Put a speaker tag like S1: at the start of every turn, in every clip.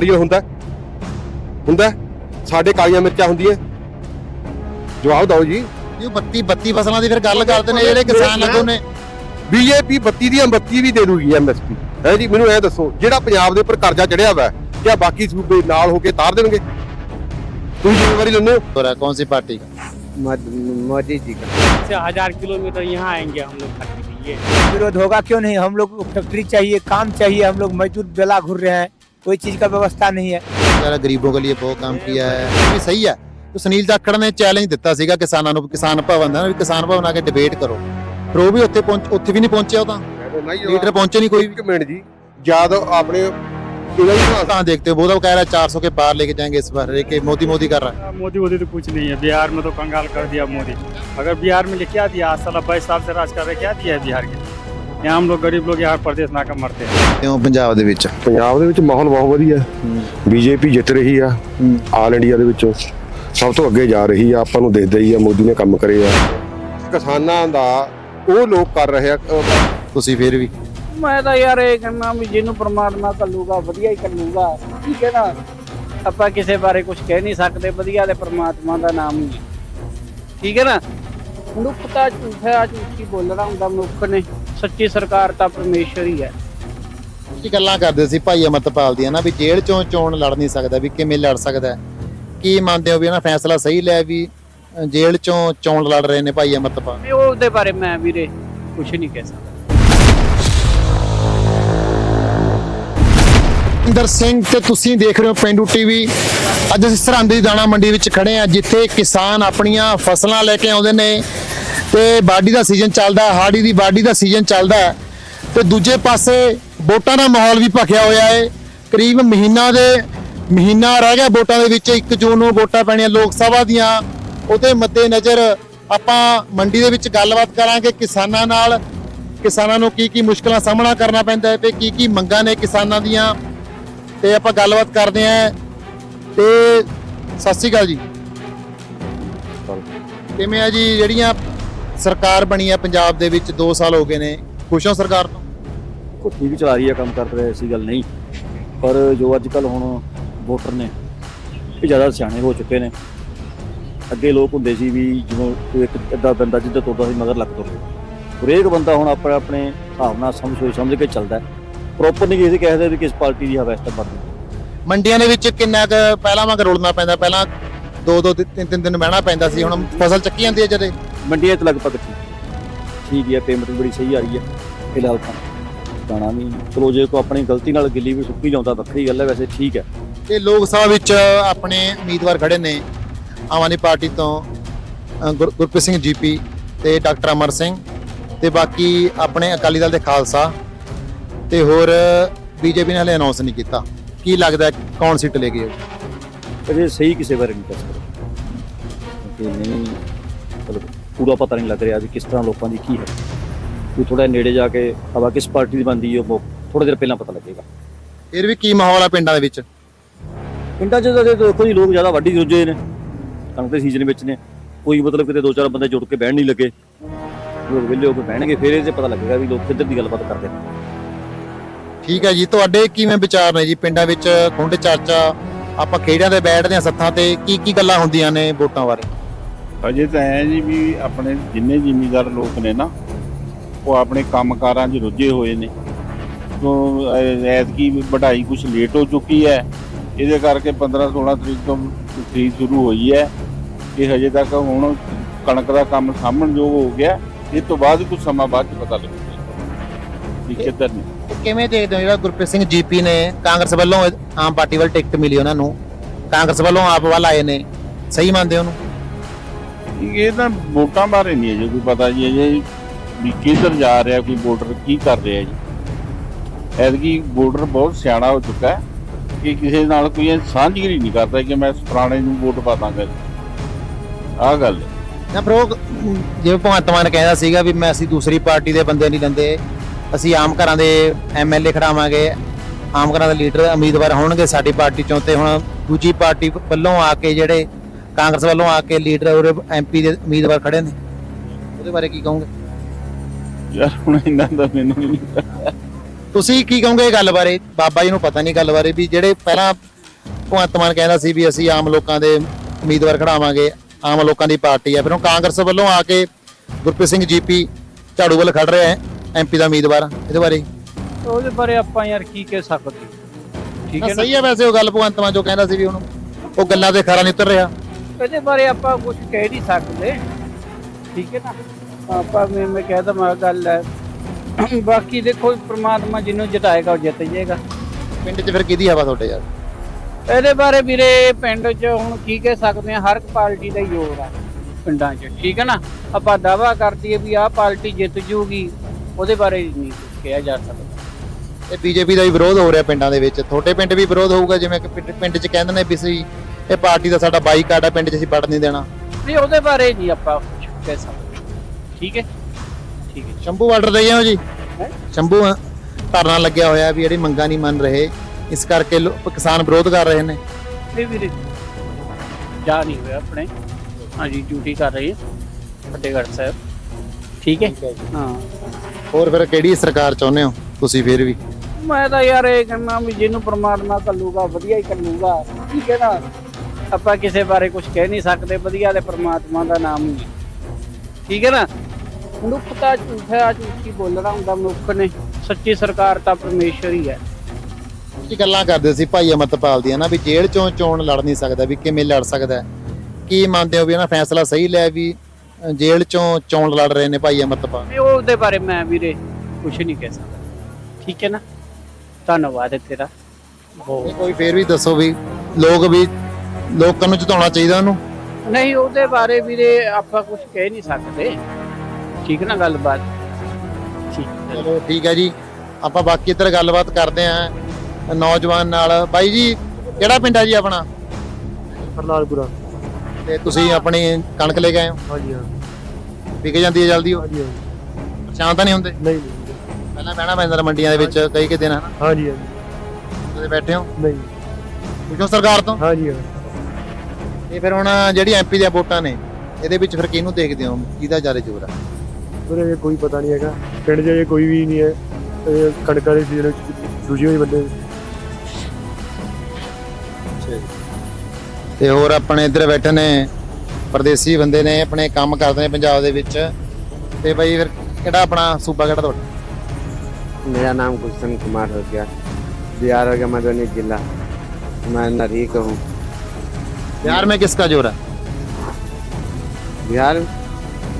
S1: Real ਹੁੰਦਾ ਹੁੰਦਾ ਸਾਡੇ ਕਾਲੀਆਂ ਮਿਰਚਾਂ ਹੁੰਦੀਆਂ ਜਵਾਬ ਦਿਓ ਜੀ
S2: ਇਹ 32 32 ਫਸਲਾਂ ਦੀ ਫਿਰ ਗੱਲ ਕਰਦੇ ਨੇ ਜਿਹੜੇ ਕਿਸਾਨ ਆਗੂ ਨੇ
S1: ਬੀਜੇਪੀ 32 ਦੀ 32 ਵੀ ਦੇ ਦੂਗੀ ਐਮਐਸਪੀ ਹੈ ਜੀ ਮੈਨੂੰ ਇਹ ਦੱਸੋ ਜਿਹੜਾ ਪੰਜਾਬ ਦੇ ਉੱਪਰ ਕਰਜ਼ਾ ਚੜਿਆ ਵਾ ਕਿਆ ਬਾਕੀ ਸੂਬੇ ਨਾਲ ਹੋ ਕੇ ਤਾਰ ਦੇਣਗੇ ਤੁਸੀਂ ਜ਼ਿੰਮੇਵਾਰੀ ਲੈਂਦੇ ਹੋ
S2: ਹੋ ਰਿਹਾ ਕੌਣ ਸੀ ਪਾਰਟੀ
S3: मोदी जी का
S4: से हजार किलोमीटर यहाँ आएंगे हम लोग खाने के लिए
S3: विरोध होगा क्यों नहीं हम लोग को फैक्ट्री चाहिए काम चाहिए हम लोग मजदूर बेला घूर रहे हैं कोई चीज का व्यवस्था नहीं है
S2: ਯਾਰ ਗਰੀਬੋਂ ਕੇ ਲਈ ਬਹੁਤ ਕੰਮ ਕੀਤਾ ਹੈ ਇਹ ਵੀ ਸਹੀ ਹੈ ਤੇ ਸੁਨੀਲ ਜਾਖੜ ਨੇ ਚੈਲੰਜ ਦਿੱਤਾ ਸੀਗਾ ਕਿਸਾਨਾਂ ਨੂੰ ਕਿਸਾਨ ਭਵਨ ਦਾ ਵੀ ਕਿਸਾਨ ਭਵਨ ਆ ਕੇ ਡਿਬੇਟ ਕਰੋ ਪਰ ਉਹ ਵੀ ਉੱਥੇ ਪਹੁੰਚ ਉੱਥੇ ਵੀ ਨਹੀਂ ਪਹੁੰਚਿਆ ਉਹ ਤਾਂ ਲੀਡਰ ਪਹੁੰਚੇ ਨਹੀਂ ਕੋਈ ਵੀ
S1: ਇੱਕ ਮਿੰਟ ਜੀ ਜਦ ਆਪਣੇ ਇਹਨਾਂ ਦੀ
S2: ਤਾਂ देखते हो वो तो कह रहा है चार सौ के पार लेके जाएंगे इस बार कि मोदी मोदी कर रहा है
S4: मोदी वोदी तो कुछ नहीं है बिहार में तो कंगाल कर दिया मोदी अगर बिहार में क्या दिया साला बाईस साल से राज कर रहे क्या दिया है बिहार के ਆਮ ਲੋਕ ਗਰੀਬ ਲੋਕ ਯਾਰ ਪਰਦੇਸ ਨਾ ਕੰਮ ਮਰਤੇ
S2: ਕਿਉਂ ਪੰਜਾਬ ਦੇ ਵਿੱਚ
S1: ਪੰਜਾਬ ਦੇ ਵਿੱਚ ਮਾਹੌਲ ਬਹੁਤ ਵਧੀਆ ਬੀਜੇਪੀ ਜਿੱਤ ਰਹੀ ਆ ਆਲ ਇੰਡੀਆ ਦੇ ਵਿੱਚੋਂ ਸਭ ਤੋਂ ਅੱਗੇ ਜਾ ਰਹੀ ਆ ਆਪਾਂ ਨੂੰ ਦੇਖਦੇ ਹੀ ਆ ਮੋਦੀ ਨੇ ਕੰਮ ਕਰੇ ਆ ਕਿਸਾਨਾਂ ਦਾ ਉਹ ਲੋਕ ਕਰ ਰਹੇ ਆ
S2: ਤੁਸੀਂ ਫੇਰ ਵੀ
S5: ਮੈਂ ਤਾਂ ਯਾਰ ਇਹ ਕਹਿੰਦਾ ਵੀ ਜਿਹਨੂੰ ਪਰਮਾਤਮਾ ਕੱਲੂਗਾ ਵਧੀਆ ਹੀ ਕੱਲੂਗਾ ਠੀਕ ਹੈ ਆਪਾਂ ਕਿਸੇ ਬਾਰੇ ਕੁਝ ਕਹਿ ਨਹੀਂ ਸਕਦੇ ਵਧੀਆ ਤੇ ਪਰਮਾਤਮਾ ਦਾ ਨਾਮ ਹੀ ਠੀਕ ਹੈ ਨਾ ਮਨੁੱਖ ਤਾਂ ਝੂਠ ਝੂਠੀ ਬੋਲਣਾ ਹੁੰਦਾ ਮਨੁੱਖ ਨੇ। ਸੱਚੀ ਸਰਕਾਰ ਤਾਂ ਪਰਮੇਸ਼ਰ ਹੀ। ਹੈ
S2: ਕੀ ਗੱਲਾਂ ਕਰਦੇ ਸੀ ਭਾਈ ਅਮਰਤਪਾਲ ਦੀਆਂ ਨਾ ਵੀ ਜੇਲ੍ਹ ਚੋਂ ਚੋਣ ਲੜ ਨਹੀਂ ਸਕਦਾ ਵੀ ਕਿਵੇਂ ਲੜ ਸਕਦਾ? ਕੀ ਮੰਨਦੇ ਹੋ ਵੀ ਇਹਨਾਂ ਫੈਸਲਾ ਸਹੀ ਲਿਆ ਵੀ ਜੇਲ੍ਹ ਚੋਂ ਚੋਣ ਲੜ ਰਹੇ ਨੇ ਭਾਈ ਅਮਰਤਪਾਲ?
S5: ਉਹਦੇ ਬਾਰੇ ਮੈਂ ਵੀਰੇ ਕੁਝ ਨਹੀਂ ਕਹਿ ਸਕਦਾ।
S2: ਇੰਦਰ ਸਿੰਘ ਤੇ ਤੁਸੀਂ ਦੇਖ ਰਹੇ ਹੋ ਪਿੰਡੂ ਟੀਵੀ। ਅੱਜ ਅਸੀਂ ਸਰਹੰਦ ਦੀ ਦਾਣਾ ਮੰਡੀ ਵਿੱਚ ਖੜੇ ਆ ਜਿੱਥੇ ਕਿਸਾਨ ਆਪਣੀਆਂ ਫਸਲਾਂ ਲੈ ਕੇ ਆਉਂਦੇ ਨੇ ਤੇ ਬਾਡੀ ਦਾ ਸੀਜ਼ਨ ਚੱਲਦਾ, ਹਾੜੀ ਦੀ ਬਾਡੀ ਦਾ ਸੀਜ਼ਨ ਚੱਲਦਾ ਹੈ ਤੇ ਦੂਜੇ ਪਾਸੇ ਵੋਟਾਂ ਦਾ ਮਾਹੌਲ ਵੀ ਭਖਿਆ ਹੋਇਆ ਹੈ। ਕਰੀਬ ਮਹੀਨਾ ਦੇ, ਮਹੀਨਾ ਰਹਿ ਗਿਆ ਵੋਟਾਂ ਦੇ ਵਿੱਚ 1 ਜੂਨ ਨੂੰ ਵੋਟਾਂ ਪੈਣੀਆਂ ਲੋਕ ਸਭਾ ਦੀਆਂ। ਉਹਦੇ ਮੱਦੇ ਨਜ਼ਰ ਆਪਾਂ ਮੰਡੀ ਦੇ ਵਿੱਚ ਗੱਲਬਾਤ ਕਰਾਂਗੇ ਕਿਸਾਨਾਂ ਨਾਲ। ਕਿਸਾਨਾਂ ਨੂੰ ਕੀ ਕੀ ਮੁਸ਼ਕਲਾਂ ਸਾਹਮਣਾ ਕਰਨਾ ਪੈਂਦਾ ਹੈ ਤੇ ਕੀ ਕੀ ਮੰਗਾਂ ਨੇ ਕਿਸਾਨਾਂ ਦੀਆਂ। ਤੇ ਆਪਾਂ ਗੱਲਬਾਤ ਕਰਦੇ ਆਂ ਤੇ ਸਤਿ ਸ਼੍ਰੀ ਅਕਾਲ ਜੀ। ਕਿਵੇਂ ਆ ਜੀ ਜਿਹੜੀਆਂ ਸਰਕਾਰ ਬਣੀ ਹੈ ਪੰਜਾਬ ਦੇ ਵਿੱਚ 2 ਸਾਲ ਹੋ ਗਏ ਨੇ। ਖੁਸ਼ ਹੋ ਸਰਕਾਰ ਤੋਂ?
S6: ਉਹ ਠੀਕ ਚਲਾ ਰਹੀ ਹੈ ਕੰਮ ਕਰ ਰਹੇ, ਐਸੀ ਗੱਲ ਨਹੀਂ। ਪਰ ਜੋ ਅੱਜ ਕੱਲ ਹੁਣ ਵੋਟਰ ਨੇ, ਇਹ ਜ਼ਿਆਦਾ ਸਿਆਣੇ ਹੋ ਚੁੱਕੇ ਨੇ। ਅੱਗੇ ਲੋਕ ਹੁੰਦੇ ਸੀ ਵੀ ਜਦੋਂ ਕੋਈ ਇੱਕ ਅੱਧਾ ਬੰਦਾ ਜਿੱਦਾਂ ਤੁਰਦਾ ਸੀ, ਮਗਰ ਲੱਗ ਤੁਰਦਾ ਹਰੇਕ ਬੰਦਾ ਹੁਣ ਆਪਣੇ ਆਪਣੇ ਹਿਸਾਬ ਨਾਲ ਸਮਝ ਸਮਝ ਕੇ ਚੱਲਦਾ ਪ੍ਰੋਪਰ ਨਹੀਂ ਕਿਸੇ ਕਹਿੰਦੇ ਵੀ ਕਿਸ ਪਾਰਟੀ ਦੀ ਹਵਾ ਇਸ ਤੇ ਬਣਦੀ
S2: ਮੰਡੀਆਂ ਦੇ ਵਿੱਚ ਕਿੰਨਾ ਕੁ ਪਹਿਲਾਂ ਵਾਂਗ ਰੁਲਣਾ ਪੈਂਦਾ ਪਹਿਲਾਂ ਦੋ ਦੋ ਤਿੰਨ ਤਿੰਨ ਦਿਨ ਬਹਿਣਾ ਪੈਂਦਾ ਸੀ ਹੁਣ ਫਸਲ ਚੱਕੀ ਜਾਂਦੀ ਹੈ ਜਦੇ।
S6: ਮੰਡੀਆਂ 'ਚ ਲਗਭਗ ਠੀਕ। ਹੀ ਹੈ ਪੇਮੈਂਟ ਬੜੀ ਸਹੀ ਆ ਰਹੀ ਹੈ ਫਿਲਹਾਲ ਤਾਂ। ਦਾਣਾ ਵੀ ਚਲੋ ਜੇ ਕੋ ਆਪਣੀ ਗਲਤੀ ਨਾਲ ਗਿੱਲੀ ਵੀ ਸੁੱਕੀ ਜਾਂਦਾ ਵੱਖਰੀ ਗੱਲ ਹੈ ਵੈਸੇ ਠੀਕ ਹੈ।
S2: ਤੇ ਲੋਕ ਸਭਾ ਵਿੱਚ ਆਪਣੇ ਉਮੀਦਵਾਰ ਖੜੇ ਨੇ ਆਮ ਆਦਮੀ ਪਾਰਟੀ ਤੋਂ ਅ, ਗੁਰ- ਗੁਰਪ੍ਰੀਤ ਸਿੰਘ ਜੀਪੀ ਤੇ ਡਾਕਟਰ ਅਮਰ ਸਿੰਘ ਤੇ ਬਾਕੀ ਆਪਣੇ ਅਕਾਲੀ ਦਲ ਦੇ ਖਾਲਸਾ ਤੇ ਹੋਰ ਬੀਜੇਪੀ ਨੇ ਹਲੇ ਅਨਾਉਂਸ ਨਹੀਂ ਕੀਤਾ। ਕੀ ਲੱਗਦਾ ਹੈ ਕੌਣ ਸੀਟ ਲੈ ਗਈ
S6: ਅਜੇ ਸਹੀ ਕਿਸੇ ਬਾਰੇ ਨਹੀਂ ਸਕਦੇ ਕਿ ਨਹੀਂ ਮਤਲਬ ਪੂਰਾ ਪਤਾ ਨਹੀਂ ਲੱਗ ਰਿਹਾ ਵੀ ਕਿਸ ਤਰ੍ਹਾਂ ਲੋਕਾਂ ਦੀ ਕੀ ਹੈ। ਕੋਈ ਥੋੜਾ ਨੇੜੇ ਜਾ ਕੇ ਹਵਾ ਕਿਸ ਪਾਰਟੀ ਦੀ ਬਣਦੀ ਹੈ ਉਹ ਥੋੜਾ ਦੇਰ ਪਹਿਲਾਂ ਪਤਾ ਲੱਗੇਗਾ।
S2: ਫਿਰ ਵੀ ਕੀ ਮਾਹੌਲ ਆ ਪਿੰਡਾਂ ਦੇ ਵਿੱਚ?
S6: ਪਿੰਡਾਂ 'ਚ ਤਾਂ ਦੇਖੋ ਜੀ ਲੋਕ ਜ਼ਿਆਦਾ ਵੱਡੀ ਰੁੱਝੇ ਨੇ। ਕਣਕ ਦੇ ਸੀਜ਼ਨ ਵਿੱਚ ਨੇ। ਕੋਈ ਮਤਲਬ ਕਿਤੇ ਦੋ ਚਾਰ ਬੰਦੇ ਜੁੜ ਕੇ ਬਹਿਣ ਨਹੀਂ ਲੱਗੇ। ਲੋਕ ਵਿਹਲੇ ਹੋ ਕੇ ਬਹਿਣਗੇ ਫਿਰ ਇਹ 'ਚ ਪਤਾ ਲੱਗੇਗਾ ਵੀ ਲੋਕ ਕਿੱਧਰ ਦੀ ਗੱਲਬਾਤ ਕਰਦੇ ਨੇ।
S2: ਠੀਕ ਹੈ ਜੀ, ਤੁਹਾਡੇ ਕਿਵੇਂ ਵਿਚਾਰ ਨੇ ਜੀ? ਪਿੰਡਾਂ ਵਿੱਚ ਖੁੰਡ ਚਰਚਾ, ਆਪਾਂ ਖੇੜਿਆਂ 'ਤੇ ਬੈਠਦੇ ਆ ਸੱਥਾਂ ਤੇ, ਕੀ ਕੀ ਗੱਲਾਂ ਹੁੰਦੀਆਂ ਨੇ ਵੋਟਾਂ ਬਾਰੇ?
S7: ਅਜੇ ਤਾਂ ਐ ਜੀ ਵੀ ਆਪਣੇ ਜਿੰਨੇ ਜ਼ਿਮੀਦਾਰ ਲੋਕ ਨੇ ਨਾ, ਉਹ ਆਪਣੇ ਕੰਮਕਾਰਾਂ 'ਚ ਰੁੱਝੇ ਹੋਏ ਨੇ। ਤੋਂ ਐਤਕੀ ਵਢਾਈ ਕੁਝ ਲੇਟ ਹੋ ਚੁੱਕੀ ਹੈ। ਇਹਦੇ ਕਰਕੇ 15 16 ਤਰੀਕ ਤੋਂ ਖਰੀਦ ਸ਼ੁਰੂ ਹੋਈ ਹੈ। ਇਹ ਹਜੇ ਤੱਕ ਹੁਣ ਕਣਕ ਦਾ ਕੰਮ ਸਾਹਮਣ ਯੋਗ ਹੋ ਗਿਆ। ਇਹ ਤੋਂ ਬਾਅਦ ਕੁਝ ਸਮਾਂ ਬਾਅਦ 'ਚ ਪਤਾ ਲੱਗੇਗਾ ਵੀ ਕਿੱਧਰ ਨੇ?
S2: ਤੇ ਕਿਵੇਂ ਦੇਖਦੇ ਹੋ ਜਿਹੜਾ ਗੁਰਪ੍ਰੀਤ ਸਿੰਘ ਜੀਪੀ ਨੇ ਕਾਂਗਰਸ ਵੱਲੋਂ ਆਮ ਪਾਰਟੀ ਵੱਲ ਟਿਕਟ ਮਿਲੀ ਉਹਨਾਂ ਨੂੰ? ਕਾਂਗਰਸ ਵੱਲੋਂ ਆਪ ਵੱਲ ਆਏ ਨੇ। ਸਹੀ ਮੰਨਦੇ ਹੋ ਉਹਨੂੰ?
S7: ਇਹ ਤਾਂ ਵੋਟਾਂ ਬਾਰੇ ਨਹੀਂ ਅਜੇ ਕੋਈ ਪਤਾ ਜੀ ਅਜੇ ਵੀ ਕਿੱਧਰ ਜਾ ਰਿਹਾ ਕੋਈ ਵੋਟਰ ਕੀ ਕਰ ਰਿਹਾ ਜੀ। ਐਤਕੀ ਵੋਟਰ ਬਹੁਤ ਸਿਆਣਾ ਹੋ ਚੁੱਕਾ ਹੈ ਕਿ ਕਿਸੇ ਨਾਲ ਕੋਈ ਸਾਂਝਗਿਰੀ ਨਹੀਂ ਕਰਦਾ ਕਿ ਮੈਂ ਪੁਰਾਣੇ ਨੂੰ ਵੋਟ ਪਾ ਦਾਂਗਾ ਆਹ ਗੱਲ ਹੈ।
S2: ਨਾ ਪਰ ਉਹ ਜਿਵੇਂ ਭਗਵੰਤ ਮਾਨ ਕਹਿੰਦਾ ਸੀਗਾ ਵੀ ਮੈਂ ਅਸੀਂ ਦੂਸਰੀ ਪਾਰਟੀ ਦੇ ਬੰਦੇ ਨਹੀਂ ਲੈਂਦੇ ਅਸੀਂ ਆਮ ਘਰਾਂ ਦੇ ਐਮਐਲਏ ਖੜਾਵਾਂਗੇ। ਆਮ ਘਰਾਂ ਦੇ ਲੀਡਰ ਉਮੀਦਵਾਰ ਹੋਣਗੇ ਸਾਡੀ ਪਾਰਟੀ ਚੋਂ ਤੇ ਹੁਣ ਦੂਜੀ ਪਾਰਟੀ ਵੱਲੋਂ ਆ ਕੇ ਜਿਹੜੇ ਕਾਂਗਰਸ ਵੱਲੋਂ ਆ ਕੇ ਲੀਡਰ ਔਰ ਐਮਪੀ ਦੇ ਉਮੀਦਵਾਰ ਖੜੇ ਨੇ। ਉਹਦੇ ਬਾਰੇ ਕੀ ਕਹੋਗੇ?
S7: ਯਾਰ ਹੁਣ ਇਹਨਾਂ ਦਾ ਮੈਨੂੰ ਨਹੀਂ ਪਤਾ।
S2: ਤੁਸੀਂ ਕੀ ਕਹੋਗੇ ਇਹ ਗੱਲ ਬਾਰੇ? ਬਾਬਾ ਜੀ ਨੂੰ ਪਤਾ ਨਹੀਂ ਗੱਲ ਬਾਰੇ ਵੀ ਜਿਹੜੇ ਪਹਿਲਾਂ ਭਗਵੰਤ ਮਾਨ ਕਹਿੰਦਾ ਸੀ ਵੀ ਅਸੀਂ ਆਮ ਲੋਕਾਂ ਦੇ ਉਮੀਦਵਾਰ ਖੜਾਵਾਂਗੇ ਆਮ ਲੋਕਾਂ ਦੀ ਪਾਰਟੀ ਹੈ। ਫਿਰ ਉਹ ਕਾਂਗਰਸ ਵੱਲੋਂ ਆ ਕੇ ਗੁਰਪ੍ਰੀਤ ਸਿੰਘ ਜੀਪੀ ਝਾੜੂ ਵੱਲ ਖੜ ਰਿਹਾ ਹੈ। ਐਮਪੀ ਦਾ ਉਮੀਦਵਾਰ ਇਹਦੇ ਬਾਰੇ?
S5: ਉਹਦੇ ਬਾਰੇ ਆਪਾਂ ਯਾਰ ਕੀ ਕਹਿ ਸਕਦੇ ਠੀਕ ਹੈ ਨਾ?
S2: ਸਹੀ ਹੈ ਵੈਸੇ ਉਹ ਗੱਲ ਭਗਵੰਤ ਮਾਨ ਜੋ ਕਹਿੰਦਾ ਸੀ ਵੀ ਹੁਣ ਉਹ ਗੱਲਾਂ ਤੇ ਖਰਾ ਨਹੀਂ ਉਤਰ ਰਿਹਾ।
S5: ਇਹਦੇ ਬਾਰੇ ਆਪਾਂ ਕੁਝ ਕਹਿ ਨਹੀਂ ਸਕਦੇ। ਠੀਕ ਹੈ ਨਾ? ਆਪਾਂ ਮੈਂ ਮੈਂ ਕਹਿ ਮੈਂ ਗੱਲ ਹੈ। ਬਾਕੀ ਦੇਖੋ ਪ੍ਰਮਾਤਮਾ ਜਿਹਨੂੰ ਜਿਤਾਏਗਾ ਉਹ ਜਿੱਤ ਜਾਏਗਾ
S2: ਪਿੰਡ 'ਚ ਫਿਰ ਕਿਹਦੀ ਹਵਾ ਤੁਹਾਡੇ ਯਾਰ?
S5: ਇਹਦੇ ਬਾਰੇ ਵੀਰੇ ਪਿੰਡ 'ਚ ਹੁਣ ਕੀ ਕਹਿ ਸਕਦੇ ਆ ਹਰ ਇੱਕ ਪਾਰਟੀ ਦਾ ਹੀ ਜ਼ੋਰ ਆ ਪਿੰਡਾਂ 'ਚ। ਠੀਕ ਹੈ ਨਾ? ਆਪਾਂ ਦਾਵਾ ਕਰਦੀ ਹੈ ਵੀ ਆਹ ਪਾਰਟੀ ਜਿੱਤ ਜੂਗੀ ਉਹਦੇ ਬਾਰੇ ਨਹੀਂ ਕੁਝ ਕਿਹਾ ਜਾ ਸਕਦਾ।
S2: ਇਹ ਬੀਜੇਪੀ ਦਾ ਵੀ ਵਿਰੋਧ ਹੋ ਰਿਹਾ ਪਿੰਡਾਂ ਦੇ ਵਿੱਚ। ਤੁਹਾਡੇ ਪਿੰਡ ਵੀ ਵਿਰੋਧ ਹੋਊਗਾ ਜਿਵੇਂ ਕਿ ਪਿੰਡ- ਪਿੰਡ 'ਚ ਕਹਿੰਦੇ ਨੇ ਵੀ ਅਸੀਂ ਇਹ ਪਾਰਟੀ ਦਾ ਸਾਡਾ ਬਾਈਕਾਟ ਹੈ ਪਿੰਡ 'ਚ ਅਸੀਂ ਵੜ ਨਹੀਂ ਦੇਣਾ।
S5: ਨਹੀਂ ਉਹਦੇ ਬਾਰੇ ਨਹੀਂ ਆਪਾਂ ਕੁਝ ਕਹਿ ਸਕਦੇ। ਠੀਕ ਹੈ? ਠੀਕ ਹੈ।
S2: ਸ਼ੰਭੂ ਬਾਰਡਰ ਤੇ ਹੋ ਜੀ?
S5: ਹੈਂ?
S2: ਸ਼ੰਭੂ ਅ, ਧਰਨਾ ਲੱਗਿਆ ਹੋਇਆ ਵੀ ਜਿਹੜੀ ਮੰਗਾਂ ਨਹੀਂ ਮੰਨ ਰਹੇ। ਇਸ ਕਰਕੇ ਲੋ- ਕਿਸਾਨ ਵਿਰੋਧ ਕਰ ਰਹੇ ਨੇ।
S5: ਇਹ ਵੀਰੇ ਜਾ ਨਹੀਂ ਹੋਇਆ ਆਪਣੇ। ਹਾਂਜੀ ਡਿਊਟੀ ਕਰ ਰਹੀ ਹੈ ਫਤਿਹਗੜ੍ਹ ਸਾਹਿਬ। ਠੀਕ ਹੈ? ਹਾਂ।
S2: ਹੋਰ ਫਿਰ ਕਿਹੜੀ ਸਰਕਾਰ ਚਾਹੁੰਦੇ ਹੋ? ਤੁਸੀਂ ਫਿਰ ਵੀ।
S5: ਮੈਂ ਤਾਂ ਯਾਰ ਇਹ ਕਹਿੰਦਾ ਵੀ ਜਿਹਨੂੰ ਪ੍ਰਮਾਤਮਾ ਕੱਲੂਗਾ ਵਧੀਆ ਹੀ ਕੱਲੂਗਾ ਠੀਕ ਹੈ ਨਾ ਆਪਾਂ ਕਿਸੇ ਬਾਰੇ ਕੁਝ ਕਹਿ ਨਹੀਂ ਸਕਦੇ ਵਧੀਆ ਤੇ ਪ੍ਰਮਾਤਮਾ ਦਾ ਨਾਮ ਹੀ। ਹੈ ਠੀਕ ਹੈ ਨਾ? ਮਨੁੱਖ ਤਾਂ ਝੂਠਾ ਝੂਠੀ ਬੋਲਣਾ ਹੁੰਦਾ ਮਨੁੱਖ ਨੇ। ਸੱਚੀ ਸਰਕਾਰ ਤਾਂ ਪਰਮੇਸ਼ਰ ਹੀ ਹੈ।
S2: ਕੀ ਗੱਲਾਂ ਕਰਦੇ ਸੀ ਭਾਈ ਅਮਰਤਪਾਲ ਦੀਆਂ ਨਾ ਵੀ ਜੇਲ੍ਹ ਚੋਂ ਚੋਣ ਲੜ ਨਹੀਂ ਸਕਦਾ ਵੀ ਕਿਵੇਂ ਲੜ ਸਕਦਾ ਹੈ? ਕੀ ਮੰਨਦੇ ਹੋ ਵੀ ਇਹਨਾਂ ਫੈਸਲਾ ਸਹੀ ਲਿਆ ਵੀ ਜੇਲ੍ਹ ਚੋਂ ਚੋਣ ਲੜ ਰਹੇ ਨੇ ਭਾਈ ਅਮਰਤਪਾਲ
S5: ਨਹੀਂ ਉਹਦੇ ਬਾਰੇ ਮੈਂ ਵੀਰੇ ਕੁਝ ਨਹੀਂ ਕਹਿ ਸਕਦਾ। ਠੀਕ ਹੈ ਨਾ? ਧੰਨਵਾਦ ਹੈ ਤੇਰਾ। ਬਹੁਤ
S2: ਕੋਈ ਫੇਰ ਵੀ ਦੱਸੋ ਵੀ ਲੋਕ ਵੀ ਲੋਕਾਂ ਨੂੰ ਜਿਤਾਉਣਾ ਚਾਹੀਦਾ ਉਹਨੂੰ।
S5: ਨਹੀਂ ਉਹਦੇ ਬਾਰੇ ਵੀਰੇ ਆਪਾਂ ਕੁਝ ਕਹਿ ਨਹੀਂ ਸਕਦੇ। ਠੀਕ ਹੈ ਨਾ ਗੱਲਬਾਤ? ਠੀਕ। ਹੈ
S2: ਚਲੋ ਠੀਕ ਹੈ ਜੀ। ਆਪਾਂ ਬਾਕੀ ਇੱਧਰ ਗੱਲਬਾਤ ਕਰਦੇ ਆਂ ਨੌਜਵਾਨ ਨਾਲ। ਬਾਈ ਜੀ ਕਿਹੜਾ ਪਿੰਡ ਹੈ ਜੀ ਆਪਣਾ?
S8: ਹਰਲਾਲਪੁਰਾ
S2: ਤੇ ਤੁਸੀਂ ਆਪਣੀ ਕਣਕ ਲੈ ਕੇ ਆਏ ਹੋ?
S8: ਹਾਂਜੀ ਹਾਂ
S2: ਵਿਕ ਜਾਂਦੀ ਹੈ ਜਲਦੀ ਉਹ?
S8: ਹਾਂਜੀ
S2: ਪਰੇਸ਼ਾਨ ਤਾਂ ਨਹੀਂ ਹੁੰਦੇ?
S8: ਨਹੀਂ ਨਹੀਂ
S2: ਪਹਿਲਾਂ ਬਹਿਣਾ ਪੈਂਦਾ ਮੰਡੀਆਂ ਦੇ ਵਿੱਚ ਕਈ ਕਿ ਦਿਨ ਹਨਾ
S8: ਹਾਂਜੀ ਹਾਂਜੀ।
S2: ਤੁਸੀਂ ਬੈਠੇ ਹੋ?
S8: ਨਹੀਂ।
S2: ਪੁੱਛੋ ਸਰਕਾਰ ਤੋਂ।
S8: ਹਾਂਜੀ ਹਾਂ
S2: ਤੇ ਫਿਰ ਹੁਣ ਜਿਹੜੀ ਐਮਪੀ ਦੀਆਂ ਵੋਟਾਂ ਨੇ ਇਹਦੇ ਵਿੱਚ ਫਿਰ ਕਿਹਨੂੰ ਦੇਖਦੇ ਹੋ? ਕਿਹਦਾ ਜ਼ਿਆਦਾ ਜ਼ੋਰ ਆ?
S8: ਉਹਦੇ ਕੋਈ ਪਤਾ ਨਹੀਂ ਹੈਗਾ। ਪਿੰਡ 'ਚ ਇਹ ਕੋਈ ਵੀ ਨਹੀਂ ਹੈ। ਇਹ ਕਣਕਾਂ ਦੇ ਸੀਜ਼ਨ ਵਿੱਚ ਦੂਜੀ ਹੋਈ ਬੰਦੇ
S2: ਤੇ ਹੋਰ ਆਪਣੇ ਇੱਧਰ ਬੈਠੇ ਨੇ ਪਰਦੇਸੀ ਬੰਦੇ ਨੇ ਆਪਣੇ ਕੰਮ ਕਰਦੇ ਨੇ ਪੰਜਾਬ ਦੇ ਵਿੱਚ ਤੇ ਬਾਈ ਫਿਰ ਕਿਹੜਾ ਆਪਣਾ ਸੂਬਾ ਕਿਹੜਾ ਤੁਹਾਡਾ
S9: मेरा नाम गुलशन कुमार हो गया बिहार हो गया मधुबनी जिला मैं नरी का हूँ
S2: बिहार में किसका जोर है
S9: बिहार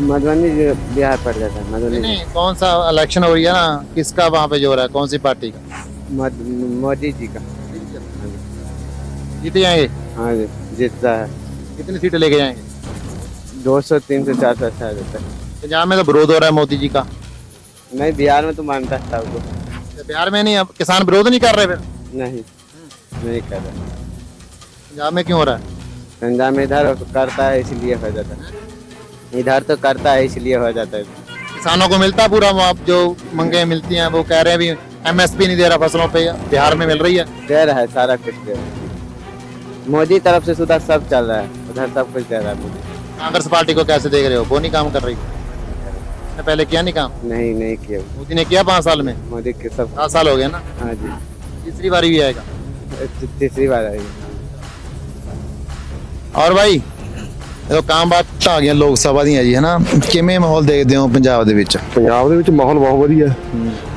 S9: मधुबनी जो बिहार पड़ जाता है
S2: नहीं,
S9: मधुबनी
S2: नहीं कौन सा इलेक्शन हो रही है ना किसका वहाँ पे जोर है कौन सी पार्टी का
S9: मध- मोदी जी का
S2: जीत जाएंगे
S9: हाँ जी जीतता है।
S2: कितनी सीटें लेके जाएँगे?
S9: दो सौ तीन सौ चार सौ अच्छा रहता है
S2: पंजाब में तो विरोध हो रहा है मोदी जी का।
S9: नहीं बिहार में तो मानता है सबको
S2: तो बिहार में नहीं अब किसान विरोध नहीं कर रहे फिर?
S9: नहीं नहीं कर रहा।
S2: पंजाब में क्यों हो रहा है?
S9: पंजाब में इधर करता है इसलिए हो जाता है। इधर तो करता है इसलिए हो जाता है।
S2: किसानों को मिलता है पूरा आप जो मंगे मिलती हैं वो कह रहे हैं भी एमएसपी नहीं दे रहा फ़सलों पे बिहार में मिल रही है।
S9: दे रहा है सारा कुछ दे रहा है। मोदी तरफ से सुधा सब चल रहा है उधर सब कुछ दे रहा है मोदी
S2: कांग्रेस पार्टी को कैसे देख रहे हो वो नहीं काम कर रही उसने पहले किया नहीं काम
S9: नहीं नहीं किया
S2: मोदी ने किया पाँच साल में
S9: मोदी के सब
S2: सात साल हो गए ना
S9: हाँ जी
S2: तीसरी बारी भी आएगा
S9: ती- तीसरी बार आई
S2: ਔਰ ਬਾਈ ਜਦੋਂ ਕੰਮ ਬਾਤ ਆ ਗਈਆਂ ਲੋਕ ਸਭਾ ਦੀਆਂ ਜੀ ਹਨਾ ਕਿਵੇਂ ਮਾਹੌਲ ਦੇਖਦੇ ਹੋ ਪੰਜਾਬ ਦੇ ਵਿੱਚ
S1: ਪੰਜਾਬ ਦੇ ਵਿੱਚ ਮਾਹੌਲ ਬਹੁਤ ਵਧੀਆ